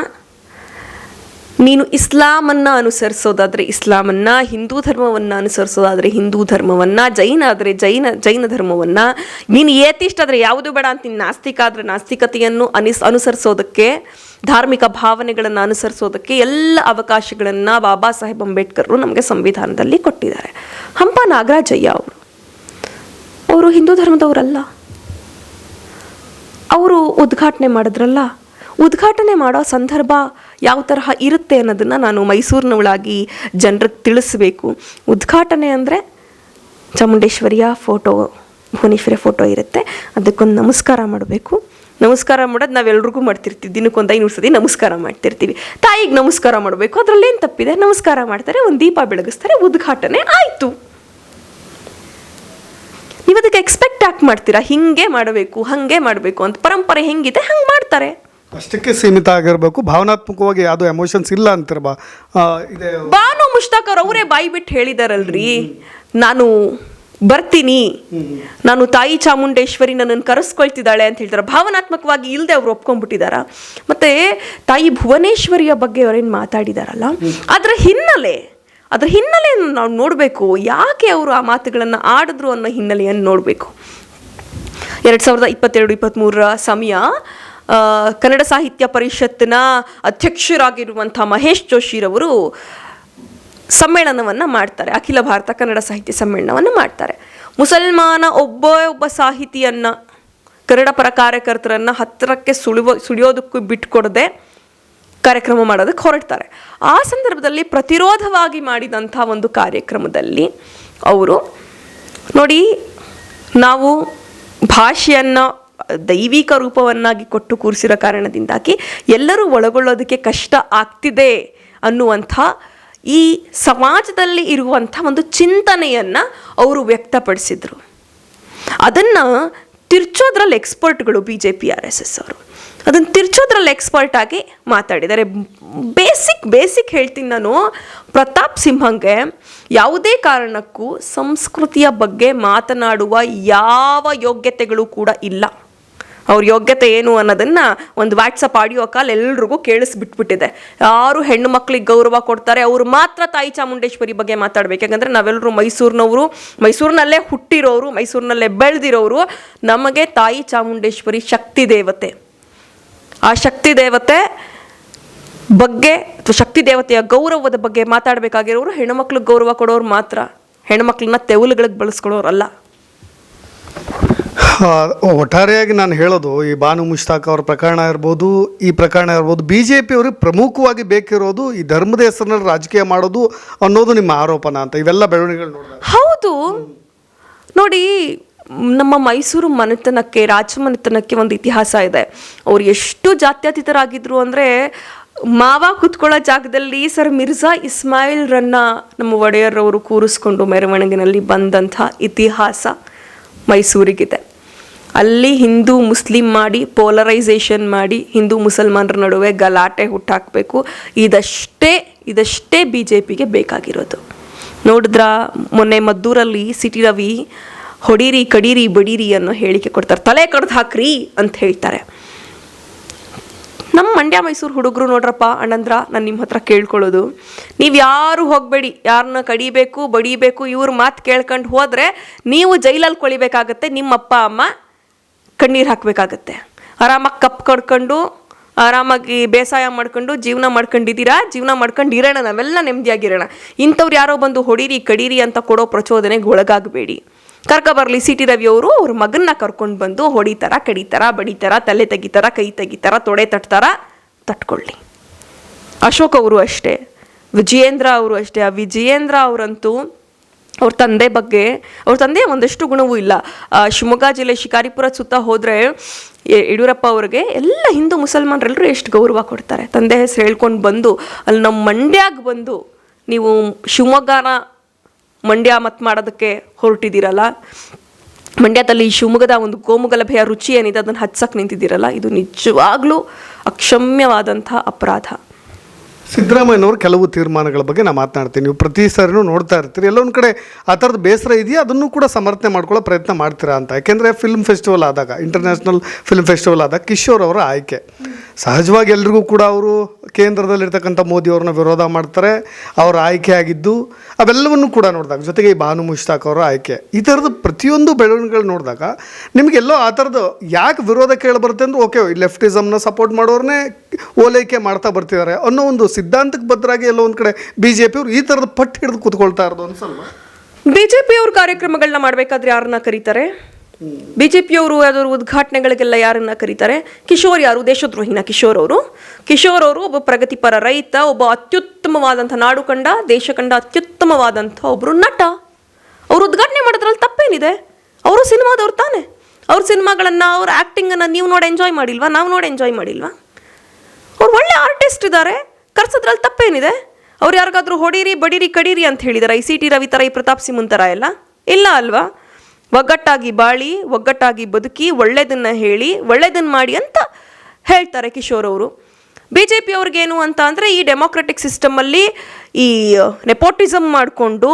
ನೀನು ಇಸ್ಲಾಮನ್ನು ಅನುಸರಿಸೋದಾದರೆ ಇಸ್ಲಾಮನ್ನು, ಹಿಂದೂ ಧರ್ಮವನ್ನು ಅನುಸರಿಸೋದಾದರೆ ಹಿಂದೂ ಧರ್ಮವನ್ನು, ಜೈನ ಆದರೆ ಜೈನ ಜೈನ ಧರ್ಮವನ್ನು. ನೀನು ಏತಿಷ್ಟ ಆದರೆ ಯಾವುದು ಬೇಡ ಅಂತ ನೀನು ನಾಸ್ತಿಕ ಆದರೆ ನಾಸ್ತಿಕತೆಯನ್ನು ಅನಿಸ್, ಅನುಸರಿಸೋದಕ್ಕೆ, ಧಾರ್ಮಿಕ ಭಾವನೆಗಳನ್ನು ಅನುಸರಿಸೋದಕ್ಕೆ ಎಲ್ಲ ಅವಕಾಶಗಳನ್ನು ಬಾಬಾ ಸಾಹೇಬ್ ಅಂಬೇಡ್ಕರ್ ನಮಗೆ ಸಂವಿಧಾನದಲ್ಲಿ ಕೊಟ್ಟಿದ್ದಾರೆ. ಹಂಪ ನಾಗರಾಜಯ್ಯ ಅವರು. ಅವರು ಹಿಂದೂ ಧರ್ಮದವರಲ್ಲ. ಅವರು ಉದ್ಘಾಟನೆ ಮಾಡಿದ್ರಲ್ಲ? ಉದ್ಘಾಟನೆ ಮಾಡೋ ಸಂದರ್ಭ ಯಾವ ತರಹ ಇರುತ್ತೆ ಅನ್ನೋದನ್ನು ನಾನು ಮೈಸೂರಿನವಳಾಗಿ ಜನರಿಗೆ ತಿಳಿಸ್ಬೇಕು. ಉದ್ಘಾಟನೆ ಅಂದರೆ ಚಾಮುಂಡೇಶ್ವರಿಯ ಫೋಟೋ ಭುವನೇಶ್ವರಿ ಫೋಟೋ ಇರುತ್ತೆ. ಅದಕ್ಕೊಂದು ನಮಸ್ಕಾರ ಮಾಡಬೇಕು. ನಮಸ್ಕಾರ ಮಾಡೋದು ನಾವೆಲ್ರಿಗೂ ಮಾಡ್ತಿರ್ತೀವಿ. ದಿನಕ್ಕೊಂದು ಐನೂರು ಸತಿ ನಮಸ್ಕಾರ ಮಾಡ್ತಿರ್ತೀವಿ. ತಾಯಿಗೆ ನಮಸ್ಕಾರ ಮಾಡಬೇಕು. ಅದರಲ್ಲೇನು ತಪ್ಪಿದೆ? ನಮಸ್ಕಾರ ಮಾಡ್ತಾರೆ, ಒಂದು ದೀಪ ಬೆಳಗಿಸ್ತಾರೆ, ಉದ್ಘಾಟನೆ ಆಯಿತು. ನೀವು ಅದಕ್ಕೆ ಎಕ್ಸ್ಪೆಕ್ಟ್ ಯಾಕೆ ಮಾಡ್ತೀರಾ? ಹಿಂಗೆ ಮಾಡಬೇಕು, ಹಾಗೆ ಮಾಡಬೇಕು ಅಂತ. ಪರಂಪರೆ ಹೆಂಗಿದೆ? ಹಂಗೆ ಮಾಡ್ತಾರೆ. ಅಷ್ಟಕ್ಕೆ ಸೀಮಿತ ಆಗಿರಬೇಕು. ಭಾವನಾತ್ಮಕವಾಗಿ ಯಾವುದು ಎಮೋಷನ್ಸ್ ಇಲ್ಲ ಅಂತಿರ್ಬಾ ಇದೆ. ಬಾನು ಮುಷ್ತಾಕ್ ಅವ್ರು ಬಾಯಿ ಬಿಟ್ಟು ಹೇಳಿದಾರಲ್ರಿ, ನಾನು ಬರ್ತೀನಿ. ನಾನು ತಾಯಿ ಚಾಮುಂಡೇಶ್ವರಿ ನನ್ನನ್ನು ಕರೆಸ್ಕೊಳ್ತಿದ್ದಾಳೆ ಅಂತ ಹೇಳ್ತಾರೆ. ಭಾವನಾತ್ಮಕವಾಗಿ ಇಲ್ಲದೆ ಅವ್ರು ಒಪ್ಕೊಂಡ್ಬಿಟ್ಟಿದಾರ. ಮತ್ತೆ ತಾಯಿ ಭುವನೇಶ್ವರಿಯ ಬಗ್ಗೆ ಅವರೇನು ಮಾತಾಡಿದಾರಲ್ಲ, ಅದರ ಹಿನ್ನೆಲೆ, ಅದರ ಹಿನ್ನೆಲೆಯನ್ನು ನಾವು ನೋಡಬೇಕು. ಯಾಕೆ ಅವರು ಆ ಮಾತುಗಳನ್ನು ಆಡಿದ್ರು ಅನ್ನೋ ಹಿನ್ನೆಲೆಯನ್ನು ನೋಡಬೇಕು. ಎರಡು ಸಾವಿರದ ಇಪ್ಪತ್ತೆರಡು ಇಪ್ಪತ್ತ್ಮೂರರ ಸಮಯ ಕನ್ನಡ ಸಾಹಿತ್ಯ ಪರಿಷತ್ತಿನ ಅಧ್ಯಕ್ಷರಾಗಿರುವಂಥ ಮಹೇಶ್ ಜೋಶಿರವರು ಸಮ್ಮೇಳನವನ್ನು ಮಾಡ್ತಾರೆ. ಅಖಿಲ ಭಾರತ ಕನ್ನಡ ಸಾಹಿತ್ಯ ಸಮ್ಮೇಳನವನ್ನು ಮಾಡ್ತಾರೆ. ಮುಸಲ್ಮಾನ ಒಬ್ಬ ಒಬ್ಬ ಸಾಹಿತಿಯನ್ನು, ಕನ್ನಡ ಪರ ಕಾರ್ಯಕರ್ತರನ್ನು ಹತ್ತಿರಕ್ಕೆ ಸುಳಿವ, ಸುಳಿಯೋದಕ್ಕೂ ಬಿಟ್ಕೊಡದೆ ಕಾರ್ಯಕ್ರಮ ಮಾಡೋದಕ್ಕೆ ಹೊರಡ್ತಾರೆ. ಆ ಸಂದರ್ಭದಲ್ಲಿ ಪ್ರತಿರೋಧವಾಗಿ ಮಾಡಿದಂಥ ಒಂದು ಕಾರ್ಯಕ್ರಮದಲ್ಲಿ ಅವರು, ನೋಡಿ, ನಾವು ಭಾಷೆಯನ್ನು ದೈವಿಕ ರೂಪವನ್ನಾಗಿ ಕೊಟ್ಟು ಕೂರಿಸಿರೋ ಕಾರಣದಿಂದಾಗಿ ಎಲ್ಲರೂ ಒಳಗೊಳ್ಳೋದಕ್ಕೆ ಕಷ್ಟ ಆಗ್ತಿದೆ ಅನ್ನುವಂಥ ಈ ಸಮಾಜದಲ್ಲಿ ಇರುವಂಥ ಒಂದು ಚಿಂತನೆಯನ್ನು ಅವರು ವ್ಯಕ್ತಪಡಿಸಿದರು. ಅದನ್ನು ತಿರ್ಚೋದ್ರಲ್ಲಿ ಎಕ್ಸ್ಪರ್ಟ್ಗಳು B J P R S S ಅವರು. ಅದನ್ನು ತಿರ್ಚೋದ್ರಲ್ಲಿ ಎಕ್ಸ್ಪರ್ಟ್ ಆಗಿ ಮಾತಾಡಿದ್ದಾರೆ. ಬೇಸಿಕ್ ಬೇಸಿಕ್ ಹೇಳ್ತೀನಿ ನಾನು. ಪ್ರತಾಪ್ ಸಿಂಹಂಗೆ ಯಾವುದೇ ಕಾರಣಕ್ಕೂ ಸಂಸ್ಕೃತಿಯ ಬಗ್ಗೆ ಮಾತನಾಡುವ ಯಾವ ಯೋಗ್ಯತೆಗಳು ಕೂಡ ಇಲ್ಲ. ಅವ್ರ ಯೋಗ್ಯತೆ ಏನು ಅನ್ನೋದನ್ನ ಒಂದು ವಾಟ್ಸಪ್ ಆಡಿಯೋ ಕಾಲ್ ಎಲ್ರಿಗೂ ಕೇಳಿಸ್ಬಿಟ್ಬಿಟ್ಟಿದೆ. ಯಾರು ಹೆಣ್ಣು ಮಕ್ಕಳಿಗೆ ಗೌರವ ಕೊಡ್ತಾರೆ, ಅವರು ಮಾತ್ರ ತಾಯಿ ಚಾಮುಂಡೇಶ್ವರಿ ಬಗ್ಗೆ ಮಾತಾಡ್ಬೇಕು. ಯಾಕಂದ್ರೆ ನಾವೆಲ್ಲರೂ ಮೈಸೂರಿನವರು, ಮೈಸೂರಿನಲ್ಲೇ ಹುಟ್ಟಿರೋರು, ಮೈಸೂರಿನಲ್ಲೇ ಬೆಳೆದಿರೋರು, ನಮಗೆ ತಾಯಿ ಚಾಮುಂಡೇಶ್ವರಿ ಶಕ್ತಿ ದೇವತೆ. ಆ ಶಕ್ತಿ ದೇವತೆ ಬಗ್ಗೆ ಅಥವಾ ಶಕ್ತಿ ದೇವತೆಯ ಗೌರವದ ಬಗ್ಗೆ ಮಾತಾಡಬೇಕಾಗಿರೋರು ಹೆಣ್ಣುಮಕ್ಳಿಗೆ ಗೌರವ ಕೊಡೋರು ಮಾತ್ರ. ಹೆಣ್ಮಕ್ಳನ್ನ ತೆವಲುಗಳಿಗೆ ಬಳಸ್ಕೊಳ್ಳೋರಲ್ಲ ಒಟ್ಟಾರೆಯಾಗಿ ನಾನು ಹೇಳೋದು, ಈ ಬಾನು ಮುಷ್ತಾಕ್ ಅವ್ರ ಪ್ರಕರಣ ಇರ್ಬೋದು, ಈ ಪ್ರಕರಣ ಇರ್ಬೋದು ಬಿ ಜೆ ಪಿಯವ್ರಿಗೆ ಪ್ರಮುಖವಾಗಿ ಬೇಕಿರೋದು ಈ ಧರ್ಮದ ಹೆಸರಿನಲ್ಲಿ ರಾಜಕೀಯ ಮಾಡೋದು ಅನ್ನೋದು ನಿಮ್ಮ ಆರೋಪನ ಅಂತ ಇವೆಲ್ಲ ಬೆಳವಣಿಗೆಗಳು ನೋಡಿದ್ರೆ ಹೌದು. ನೋಡಿ, ನಮ್ಮ ಮೈಸೂರು ಮನೆತನಕ್ಕೆ ರಾಜಮನೆತನಕ್ಕೆ ಒಂದು ಇತಿಹಾಸ ಇದೆ. ಅವ್ರು ಎಷ್ಟು ಜಾತ್ಯತೀತರಾಗಿದ್ರು ಅಂದರೆ, ಮಾವ ಕುತ್ಕೊಳ್ಳೋ ಜಾಗದಲ್ಲಿ ಸರ್ ಮಿರ್ಜಾ ಇಸ್ಮಾಯಿಲ್ರನ್ನ ನಮ್ಮ ಒಡೆಯರವರು ಕೂರಿಸ್ಕೊಂಡು ಮೆರವಣಿಗೆನಲ್ಲಿ ಬಂದಂಥ ಇತಿಹಾಸ ಮೈಸೂರಿಗಿದೆ. ಅಲ್ಲಿ ಹಿಂದೂ ಮುಸ್ಲಿಂ ಮಾಡಿ ಪೋಲರೈಸೇಷನ್ ಮಾಡಿ ಹಿಂದೂ ಮುಸಲ್ಮಾನರ ನಡುವೆ ಗಲಾಟೆ ಹುಟ್ಟಾಕಬೇಕು. ಇದಷ್ಟೇ ಇದಷ್ಟೇ ಬಿ ಜೆ ಪಿಗೆ ಬೇಕಾಗಿರೋದು. ನೋಡಿದ್ರ, ಮೊನ್ನೆ ಮದ್ದೂರಲ್ಲಿ ಸಿಟಿ ರವಿ ಹೊಡೀರಿ, ಕಡೀರಿ, ಬಡೀರಿ ಅನ್ನೋ ಹೇಳಿಕೆ ಕೊಡ್ತಾರೆ. ತಲೆ ಕಡ್ದು ಹಾಕ್ರಿ ಅಂತ ಹೇಳ್ತಾರೆ. ನಮ್ಮ ಮಂಡ್ಯ ಮೈಸೂರು ಹುಡುಗರು ನೋಡ್ರಪ್ಪ, ಅಣ್ಣಂದ್ರ, ನಾನು ನಿಮ್ಮ ಹತ್ರ ಕೇಳ್ಕೊಳ್ಳೋದು. ನೀವು ಯಾರು ಹೋಗಬೇಡಿ. ಯಾರನ್ನ ಕಡಿಬೇಕು, ಬಡಿಬೇಕು, ಇವ್ರ ಮಾತು ಕೇಳ್ಕೊಂಡು ಹೋದರೆ ನೀವು ಜೈಲಲ್ಲಿ ಕೊಳಿಬೇಕಾಗತ್ತೆ ನಿಮ್ಮ ಅಪ್ಪ ಅಮ್ಮ ಕಣ್ಣೀರು ಹಾಕಬೇಕಾಗತ್ತೆ. ಆರಾಮಾಗಿ ಕಪ್ ಕಡ್ಕೊಂಡು, ಆರಾಮಾಗಿ ಬೇಸಾಯ ಮಾಡ್ಕೊಂಡು, ಜೀವನ ಮಾಡ್ಕೊಂಡಿದ್ದೀರಾ? ಜೀವನ ಮಾಡ್ಕೊಂಡು ಇರೋಣ, ನಾವೆಲ್ಲ ನೆಮ್ಮದಿಯಾಗಿರೋಣ. ಇಂಥವ್ರು ಯಾರೋ ಬಂದು ಹೊಡೀರಿ, ಕಡೀರಿ ಅಂತ ಕೊಡೋ ಪ್ರಚೋದನೆಗೆ ಒಳಗಾಗಬೇಡಿ. ಕರ್ಕ ಬರಲಿ, ಸಿ ಟಿ ರವಿ ಅವರು, ಅವ್ರ ಮಗನ್ನ ಕರ್ಕೊಂಡು ಬಂದು ಹೊಡಿತಾರ, ಕಡಿತಾರ, ಬಡಿತಾರ, ತಲೆ ತೆಗಿತಾರ, ಕೈ ತೆಗಿತಾರ, ತೊಡೆ ತಟ್ತಾರ, ತಟ್ಕೊಳ್ಳಿ. ಅಶೋಕ್ ಅವರು ಅಷ್ಟೇ, ವಿಜಯೇಂದ್ರ ಅವರು ಅಷ್ಟೇ, ಆ ವಿಜಯೇಂದ್ರ ಅವರಂತೂ ಅವ್ರ ತಂದೆ ಬಗ್ಗೆ, ಅವ್ರ ತಂದೆ ಒಂದಷ್ಟು ಗುಣವೂ ಇಲ್ಲ. ಶಿವಮೊಗ್ಗ ಜಿಲ್ಲೆ ಶಿಕಾರಿಪುರ ಸುತ್ತ ಹೋದರೆ ಯಡಿಯೂರಪ್ಪ ಅವ್ರಿಗೆ ಎಲ್ಲ ಹಿಂದೂ ಮುಸಲ್ಮಾನರೆಲ್ಲರೂ ಎಷ್ಟು ಗೌರವ ಕೊಡ್ತಾರೆ. ತಂದೆ ಹೆಸರು ಹೇಳ್ಕೊಂಡು ಬಂದು, ಅಲ್ಲಿ ನಮ್ಮ ಮಂಡ್ಯಾಗ ಬಂದು ನೀವು ಶಿವಮೊಗ್ಗನ ಮಂಡ್ಯ ಮತ್ತು ಮಾಡೋದಕ್ಕೆ ಹೊರಟಿದ್ದೀರಲ್ಲ? ಮಂಡ್ಯದಲ್ಲಿ ಶಿವಮೊಗ್ಗದ ಒಂದು ಗೋಮುಗಲಭೆಯ ರುಚಿ ಏನಿದೆ, ಅದನ್ನು ಹಚ್ಚಕ್ಕೆ ನಿಂತಿದ್ದೀರಲ್ಲ? ಇದು ನಿಜವಾಗ್ಲೂ ಅಕ್ಷಮ್ಯವಾದಂಥ ಅಪರಾಧ. ಸಿದ್ದರಾಮಯ್ಯನವರು ಕೆಲವು ತೀರ್ಮಾನಗಳ ಬಗ್ಗೆ ನಾನು ಮಾತನಾಡ್ತೀನಿ. ನೀವು ಪ್ರತಿ ಸಾರಿನೂ ನೋಡ್ತಾ ಇರ್ತೀರಿ. ಎಲ್ಲೊಂದು ಕಡೆ ಆ ಥರದ ಬೇಸರ ಇದೆಯಾ? ಅದನ್ನು ಕೂಡ ಸಮರ್ಥನೆ ಮಾಡ್ಕೊಳ್ಳೋ ಪ್ರಯತ್ನ ಮಾಡ್ತೀರಾ ಅಂತ. ಯಾಕೆಂದರೆ ಫಿಲ್ಮ್ ಫೆಸ್ಟಿವಲ್ ಆದಾಗ ಇಂಟರ್ನ್ಯಾಷನಲ್ ಫಿಲ್ಮ್ ಫೆಸ್ಟಿವಲ್ ಆದಾಗ ಕಿಶೋರ್ ಅವರ ಆಯ್ಕೆ. ಸಹಜವಾಗಿ ಎಲ್ರಿಗೂ ಕೂಡ ಅವರು ಕೇಂದ್ರದಲ್ಲಿರ್ತಕ್ಕಂಥ ಮೋದಿ ಅವ್ರನ್ನ ವಿರೋಧ ಮಾಡ್ತಾರೆ. ಅವರ ಆಯ್ಕೆ ಆಗಿದ್ದು, ಅವೆಲ್ಲವನ್ನು ಕೂಡ ನೋಡಿದಾಗ, ಜೊತೆಗೆ ಈ ಭಾನು ಮುಷ್ತಾಕ್ ಅವರ ಆಯ್ಕೆ. ಈ ಥರದ್ದು ಪ್ರತಿಯೊಂದು ಬೆಳವಣಿಗೆಗಳು ನೋಡಿದಾಗ, ನಿಮಗೆಲ್ಲೋ ಆ ಥರದ್ದು ಯಾಕೆ ವಿರೋಧ ಕೇಳಿ ಬರುತ್ತೆ ಅಂದ್ರೆ, ಓಕೆ ಲೆಫ್ಟಿಸಮ್ನ ಸಪೋರ್ಟ್ ಮಾಡೋರನ್ನೇ ಓಲೈಕೆ ಮಾಡ್ತಾ ಬರ್ತಿದ್ದಾರೆ ಅನ್ನೋ ಒಂದು ಸಿದ್ಧಾಂತಕ್ಕೆ ಭದ್ರಾಗಿ ಎಲ್ಲೋ ಒಂದು ಕಡೆ ಬಿ ಜೆ ಪಿಯವರು ಈ ಥರದ ಪಟ್ಟು ಹಿಡಿದು ಕೂತ್ಕೊಳ್ತಾ ಇರೋದು ಅನ್ಸಲ್ವಾ? ಜೆ ಅವ್ರ ಕಾರ್ಯಕ್ರಮಗಳನ್ನ ಮಾಡಬೇಕಾದ್ರೆ ಯಾರನ್ನ ಕರೀತಾರೆ? ಬಿಜೆಪಿಯವರು ಯಾವ್ದಾದ್ರು ಉದ್ಘಾಟನೆಗಳಿಗೆಲ್ಲ ಯಾರನ್ನ ಕರೀತಾರೆ? ಕಿಶೋರ್ ಯಾರು? ದೇಶದ್ರೋಹಿನ ಕಿಶೋರ್ ಅವರು. ಕಿಶೋರ್ ಅವರು ಒಬ್ಬ ಪ್ರಗತಿಪರ ರೈತ, ಒಬ್ಬ ಅತ್ಯುತ್ತಮವಾದಂಥ ನಾಡು ಕಂಡ, ದೇಶ ಕಂಡ ಅತ್ಯುತ್ತಮವಾದಂಥ ಒಬ್ಬರು ನಟ. ಅವರು ಉದ್ಘಾಟನೆ ಮಾಡೋದ್ರಲ್ಲಿ ತಪ್ಪೇನಿದೆ? ಅವರು ಸಿನಿಮಾದವ್ರು ತಾನೆ. ಅವ್ರ ಸಿನಿಮಾಗಳನ್ನು, ಅವ್ರ ಆ್ಯಕ್ಟಿಂಗನ್ನು ನೀವು ನೋಡಿ ಎಂಜಾಯ್ ಮಾಡಿಲ್ವಾ? ನಾವು ನೋಡಿ ಎಂಜಾಯ್ ಮಾಡಿಲ್ವಾ? ಅವ್ರು ಒಳ್ಳೆ ಆರ್ಟಿಸ್ಟ್ ಇದ್ದಾರೆ ಕರ್ಸೋದ್ರಲ್ಲಿ ತಪ್ಪೇನಿದೆ? ಅವ್ರು ಯಾರಿಗಾದ್ರೂ ಹೊಡೀರಿ, ಬಡೀರಿ, ಕಡೀರಿ ಅಂತ ಹೇಳಿದಾರೆ ಐ ಸಿ ಟಿ ರವಿ ಥರ ಈ ಪ್ರತಾಪ್ ಸಿಂಹನ್ ಥರ ಎಲ್ಲ? ಇಲ್ಲ ಅಲ್ವಾ? ಒಗ್ಗಟ್ಟಾಗಿ ಬಾಳಿ, ಒಗ್ಗಟ್ಟಾಗಿ ಬದುಕಿ, ಒಳ್ಳೇದನ್ನ ಹೇಳಿ ಒಳ್ಳೇದನ್ನ ಮಾಡಿ ಅಂತ ಹೇಳ್ತಾರೆ ಕಿಶೋರ್ ಅವರು. ಬಿ ಜೆ ಪಿ ಅವ್ರಿಗೇನು ಅಂತ ಅಂದರೆ ಈ ಡೆಮೋಕ್ರೆಟಿಕ್ ಸಿಸ್ಟಮಲ್ಲಿ ಈ ನೆಪೋಟಿಸಮ್ ಮಾಡಿಕೊಂಡು,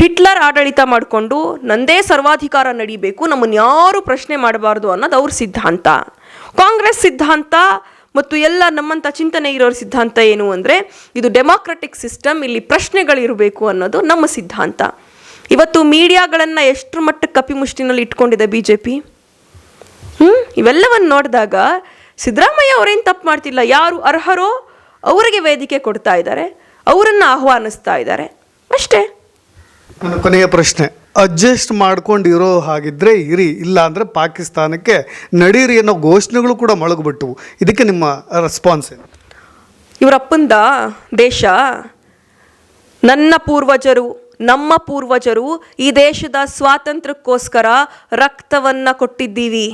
ಹಿಟ್ಲರ್ ಆಡಳಿತ ಮಾಡಿಕೊಂಡು ನಂದೇ ಸರ್ವಾಧಿಕಾರ ನಡಿಬೇಕು ನಮ್ಮನ್ನು ಯಾರು ಪ್ರಶ್ನೆ ಮಾಡಬಾರ್ದು ಅನ್ನೋದು ಅವ್ರ ಸಿದ್ಧಾಂತ. ಕಾಂಗ್ರೆಸ್ ಸಿದ್ಧಾಂತ ಮತ್ತು ಎಲ್ಲ ನಮ್ಮಂಥ ಚಿಂತನೆ ಇರೋರ ಸಿದ್ಧಾಂತ ಏನು ಅಂದರೆ, ಇದು ಡೆಮಾಕ್ರೆಟಿಕ್ ಸಿಸ್ಟಮ್, ಇಲ್ಲಿ ಪ್ರಶ್ನೆಗಳಿರಬೇಕು ಅನ್ನೋದು ನಮ್ಮ ಸಿದ್ಧಾಂತ. ಇವತ್ತು ಮೀಡಿಯಾಗಳನ್ನು ಎಷ್ಟರ ಮಟ್ಟಕ್ಕೆ ಕಪಿಮುಷ್ಟಿನಲ್ಲಿ ಇಟ್ಕೊಂಡಿದೆ ಬಿ ಜೆ ಪಿ ಹ್ಞೂ ಇವೆಲ್ಲವನ್ನು ನೋಡಿದಾಗ ಸಿದ್ದರಾಮಯ್ಯ ಅವರೇನು ತಪ್ಪು ಮಾಡ್ತಿಲ್ಲ. ಯಾರು ಅರ್ಹರೋ ಅವರಿಗೆ ವೇದಿಕೆ ಕೊಡ್ತಾ ಇದ್ದಾರೆ, ಅವರನ್ನು ಆಹ್ವಾನಿಸ್ತಾ ಇದ್ದಾರೆ. ಅಷ್ಟೇ. ನನ್ನ ಕೊನೆಯ ಪ್ರಶ್ನೆ. ಅಡ್ಜಸ್ಟ್ ಮಾಡ್ಕೊಂಡು ಇರೋ ಹಾಗಿದ್ರೆ ಇರಿ, ಇಲ್ಲ ಅಂದರೆ ಪಾಕಿಸ್ತಾನಕ್ಕೆ ನಡೀರಿ ಅನ್ನೋ ಘೋಷಣೆಗಳು ಕೂಡ ಮೊಳಗುಬಿಟ್ಟವು ಇದಕ್ಕೆ ನಿಮ್ಮ ರೆಸ್ಪಾನ್ಸ್ ಏನು? ಇವರಪ್ಪಂದ ದೇಶ, ನನ್ನ ಪೂರ್ವಜರು, ನಮ್ಮ ಪೂರ್ವಜರು ಈ ದೇಶದ ಸ್ವಾತಂತ್ರ್ಯಕ್ಕೋಸ್ಕರ ರಕ್ತವನ್ನ ಕೊಟ್ಟಿದ್ದೀವಿ.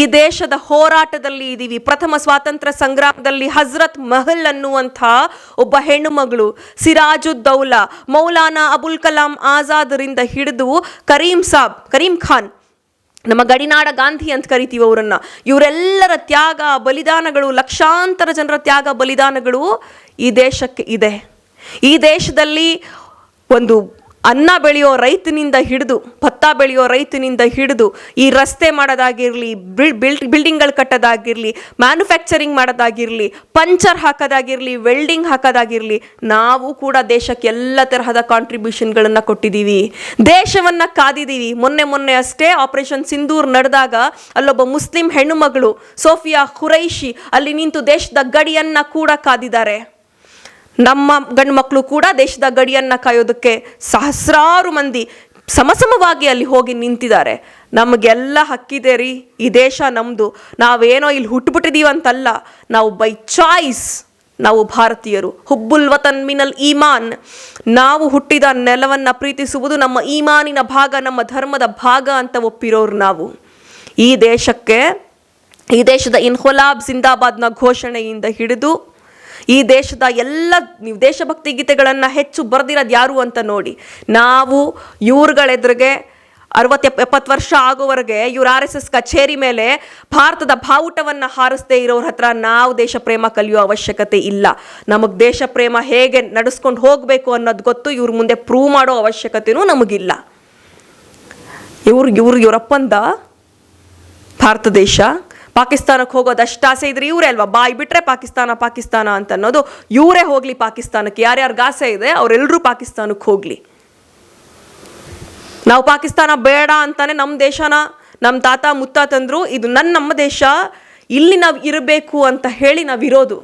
ಈ ದೇಶದ ಹೋರಾಟದಲ್ಲಿ ಇದ್ದೀವಿ ಪ್ರಥಮ ಸ್ವಾತಂತ್ರ್ಯ ಸಂಗ್ರಾಮದಲ್ಲಿ ಹಜ್ರತ್ ಮಹಲ್ ಅನ್ನುವಂಥ ಒಬ್ಬ ಹೆಣ್ಣು ಮಗಳು ಸಿರಾಜುದ್ದೌಲಾ ಮೌಲಾನಾ ಅಬುಲ್ ಕಲಾಂ ಆಜಾದ್ರಿಂದ ಹಿಡಿದು ಕರೀಂ ಸಾಬ್, ಕರೀಂ ಖಾನ್, ನಮ್ಮ ಗಡಿನಾಡ ಗಾಂಧಿ ಅಂತ ಕರಿತೀವಿ ಅವರನ್ನು. ಇವರೆಲ್ಲರ ತ್ಯಾಗ, ಬಲಿದಾನಗಳು, ಲಕ್ಷಾಂತರ ಜನರ ತ್ಯಾಗ, ಬಲಿದಾನಗಳು ಈ ದೇಶಕ್ಕೆ ಇದೆ. ಈ ದೇಶದಲ್ಲಿ ಒಂದು ಅನ್ನ ಬೆಳೆಯೋ ರೈತನಿಂದ ಹಿಡಿದು, ಭತ್ತ ಬೆಳೆಯೋ ರೈತನಿಂದ ಹಿಡಿದು, ಈ ರಸ್ತೆ ಮಾಡೋದಾಗಿರಲಿ ಬಿಲ್ಡ್ ಬಿಲ್ಡಿಂಗ್ಗಳು ಕಟ್ಟೋದಾಗಿರಲಿ, ಮ್ಯಾನುಫ್ಯಾಕ್ಚರಿಂಗ್ ಮಾಡೋದಾಗಿರಲಿ, ಪಂಚರ್ ಹಾಕೋದಾಗಿರಲಿ, ವೆಲ್ಡಿಂಗ್ ಹಾಕೋದಾಗಿರಲಿ, ನಾವು ಕೂಡ ದೇಶಕ್ಕೆ ಎಲ್ಲ ತರಹದ ಕಾಂಟ್ರಿಬ್ಯೂಷನ್ಗಳನ್ನು ಕೊಟ್ಟಿದ್ದೀವಿ. ದೇಶವನ್ನು ಕಾದಿದ್ದೀವಿ. ಮೊನ್ನೆ ಮೊನ್ನೆ ಅಷ್ಟೇ ಆಪರೇಷನ್ ಸಿಂಧೂರ್ ನಡೆದಾಗ ಅಲ್ಲೊಬ್ಬ ಮುಸ್ಲಿಂ ಹೆಣ್ಣುಮಗಳು ಸೋಫಿಯಾ ಖುರೈಶಿ ಅಲ್ಲಿ ನಿಂತು ದೇಶದ ಗಡಿಯನ್ನು ಕೂಡ ಕಾದಿದ್ದಾರೆ. ನಮ್ಮ ಗಂಡು ಮಕ್ಕಳು ಕೂಡ ದೇಶದ ಗಡಿಯನ್ನು ಕಾಯೋದಕ್ಕೆ ಸಹಸ್ರಾರು ಮಂದಿ ಸಮಸಮವಾಗಿ ಅಲ್ಲಿ ಹೋಗಿ ನಿಂತಿದ್ದಾರೆ. ನಮಗೆಲ್ಲ ಹಕ್ಕಿದೆ ರೀ ಈ ದೇಶ ನಮ್ಮದು ನಾವೇನೋ ಇಲ್ಲಿ ಹುಟ್ಟುಬಿಟ್ಟಿದ್ದೀವಿ ಅಂತಲ್ಲ, ನಾವು ಬೈ ಚಾಯ್ಸ್ ನಾವು ಭಾರತೀಯರು. ಹುಬ್ಬುಲ್ ವತನ್ ಮಿನಲ್ ಈಮಾನ್. ನಾವು ಹುಟ್ಟಿದ ನೆಲವನ್ನು ಪ್ರೀತಿಸುವುದು ನಮ್ಮ ಈಮಾನಿನ ಭಾಗ, ನಮ್ಮ ಧರ್ಮದ ಭಾಗ ಅಂತ ಒಪ್ಪಿರೋರು ನಾವು. ಈ ದೇಶಕ್ಕೆ, ಈ ದೇಶದ ಇನ್ಹೊಲಾಬ್ ಜಿಂದಾಬಾದ್ನ ಘೋಷಣೆಯಿಂದ ಹಿಡಿದು ಈ ದೇಶದ ಎಲ್ಲ ನೀವು ದೇಶಭಕ್ತಿ ಗೀತೆಗಳನ್ನು ಹೆಚ್ಚು ಬರೆದಿರೋದು ಯಾರು ಅಂತ ನೋಡಿ, ನಾವು ಇವ್ರುಗಳೆದುರಿಗೆ ಅರವತ್ತು ಎಪ್, ಎಪ್ಪತ್ತು ವರ್ಷ ಆಗೋವರೆಗೆ ಇವ್ರ ಆರ್ ಎಸ್ ಎಸ್ ಕಚೇರಿ ಮೇಲೆ ಭಾರತದ ಬಾವುಟವನ್ನು ಹಾರಿಸದೇ ಇರೋರ ಹತ್ರ ನಾವು ದೇಶ ಪ್ರೇಮ ಕಲಿಯೋ ಅವಶ್ಯಕತೆ ಇಲ್ಲ. ನಮಗೆ ದೇಶ ಪ್ರೇಮ ಹೇಗೆ ನಡೆಸ್ಕೊಂಡು ಹೋಗಬೇಕು ಅನ್ನೋದು ಗೊತ್ತು ಇವ್ರ ಮುಂದೆ ಪ್ರೂವ್ ಮಾಡೋ ಅವಶ್ಯಕತೆನೂ ನಮಗಿಲ್ಲ. ಇವ್ರಿಗೆ ಇವ್ರಿಗೆ ಇವರಪ್ಪಂದ ಭಾರತ ದೇಶ ಪಾಕಿಸ್ತಾನಕ್ಕೆ ಹೋಗೋದು ಅಷ್ಟು ಆಸೆ ಇದ್ರೆ ಇವರೇ ಅಲ್ವಾ? ಬಾಯಿ ಬಿಟ್ರೆ ಪಾಕಿಸ್ತಾನ ಪಾಕಿಸ್ತಾನ ಅಂತ ಅನ್ನೋದು ಇವರೇ ಹೋಗ್ಲಿ ಪಾಕಿಸ್ತಾನಕ್ಕೆ. ಯಾರ್ಯಾರಿಗೆ ಆಸೆ ಇದೆ ಅವರೆಲ್ಲರೂ ಪಾಕಿಸ್ತಾನಕ್ಕೆ ಹೋಗ್ಲಿ. ನಾವು ಪಾಕಿಸ್ತಾನ ಬೇಡ ಅಂತಾನೆ ನಮ್ಮ ದೇಶನ ನಮ್ಮ ತಾತ ಮುತ್ತಾತಂದ್ರು ಇದು ನನ್ನ ನಮ್ಮ ದೇಶ, ಇಲ್ಲಿ ನಾವು ಇರಬೇಕು ಅಂತ ಹೇಳಿ ನಾವು ಇರೋದು.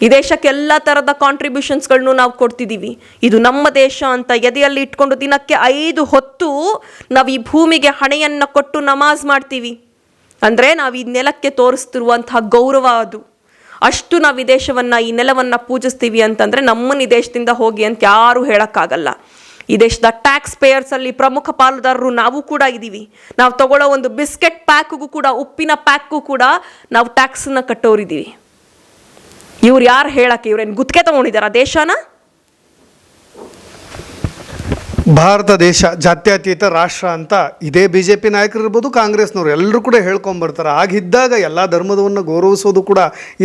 ಈ ದೇಶಕ್ಕೆ ಎಲ್ಲ ಥರದ ಕಾಂಟ್ರಿಬ್ಯೂಷನ್ಸ್ಗಳನ್ನು ನಾವು ಕೊಡ್ತಿದ್ದೀವಿ ಇದು ನಮ್ಮ ದೇಶ ಅಂತ ಎದೆಯಲ್ಲಿ ಇಟ್ಕೊಂಡು ದಿನಕ್ಕೆ ಐದು ಹೊತ್ತು ನಾವು ಈ ಭೂಮಿಗೆ ಹಣೆಯನ್ನು ಕೊಟ್ಟು ನಮಾಜ್ ಮಾಡ್ತೀವಿ. ಅಂದರೆ ನಾವು ಈ ನೆಲಕ್ಕೆ ತೋರಿಸ್ತಿರುವಂತಹ ಗೌರವ ಅದು. ಅಷ್ಟು ನಾವು ಈ ದೇಶವನ್ನು, ಈ ನೆಲವನ್ನು ಪೂಜಿಸ್ತೀವಿ ಅಂತಂದರೆ ನಮ್ಮನ್ನು ಈ ದೇಶದಿಂದ ಹೋಗಿ ಅಂತ ಯಾರೂ ಹೇಳೋಕ್ಕಾಗಲ್ಲ. ಈ ದೇಶದ ಟ್ಯಾಕ್ಸ್ ಪೇಯರ್ಸಲ್ಲಿ ಪ್ರಮುಖ ಪಾಲುದಾರರು ನಾವು ಕೂಡ ಇದ್ದೀವಿ ನಾವು ತಗೊಳ್ಳೋ ಒಂದು ಬಿಸ್ಕೆಟ್ ಪ್ಯಾಕ್ಗೂ ಕೂಡ, ಉಪ್ಪಿನ ಪ್ಯಾಕ್ಗೂ ಕೂಡ ನಾವು ಟ್ಯಾಕ್ಸನ್ನು ಕಟ್ಟೋರಿದ್ದೀವಿ ಇವ್ರು ಯಾರು ಹೇಳಕ್ಕೆ, ಇವ್ರೇನು ಗುತ್ತಿಗೆ ತಗೊಂಡಿದ್ದಾರ ದೇಶನ? ಭಾರತ ದೇಶ ಜಾತ್ಯತೀತ ರಾಷ್ಟ್ರ ಅಂತ ಇದೇ ಬಿ ಜೆ ಪಿ ನಾಯಕರು ಇರ್ಬೋದು ಕಾಂಗ್ರೆಸ್ನವರು ಎಲ್ಲರೂ ಕೂಡ ಹೇಳ್ಕೊಂಬರ್ತಾರೆ. ಆಗಿದ್ದಾಗ ಎಲ್ಲ ಧರ್ಮದವನ್ನು ಗೌರವಿಸೋದು ಕೂಡ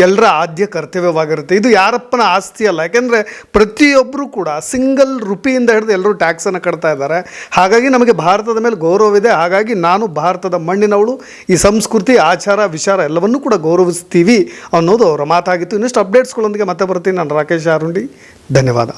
ಎಲ್ಲರ ಆದ್ಯ ಕರ್ತವ್ಯವಾಗಿರುತ್ತೆ. ಇದು ಯಾರಪ್ಪನ ಆಸ್ತಿ ಅಲ್ಲ. ಯಾಕೆಂದರೆ ಪ್ರತಿಯೊಬ್ಬರು ಕೂಡ ಸಿಂಗಲ್ ರುಪಿಯಿಂದ ಹಿಡಿದು ಎಲ್ಲರೂ ಟ್ಯಾಕ್ಸನ್ನು ಕಟ್ತಾ ಇದ್ದಾರೆ. ಹಾಗಾಗಿ ನಮಗೆ ಭಾರತದ ಮೇಲೆ ಗೌರವವಿದೆ. ಹಾಗಾಗಿ ನಾನು ಭಾರತದ ಮಣ್ಣಿನವಳು, ಈ ಸಂಸ್ಕೃತಿ, ಆಚಾರ, ವಿಚಾರ ಎಲ್ಲವನ್ನೂ ಕೂಡ ಗೌರವಿಸ್ತೀವಿ ಅನ್ನೋದು ಅವರ ಮಾತಾಗಿತ್ತು. ಇನ್ನಷ್ಟು ಅಪ್ಡೇಟ್ಸ್ಗಳೊಂದಿಗೆ ಮತ್ತೆ ಬರ್ತೀನಿ. ನಾನು ರಾಕೇಶ್ ಆರುಂಡಿ ಧನ್ಯವಾದ.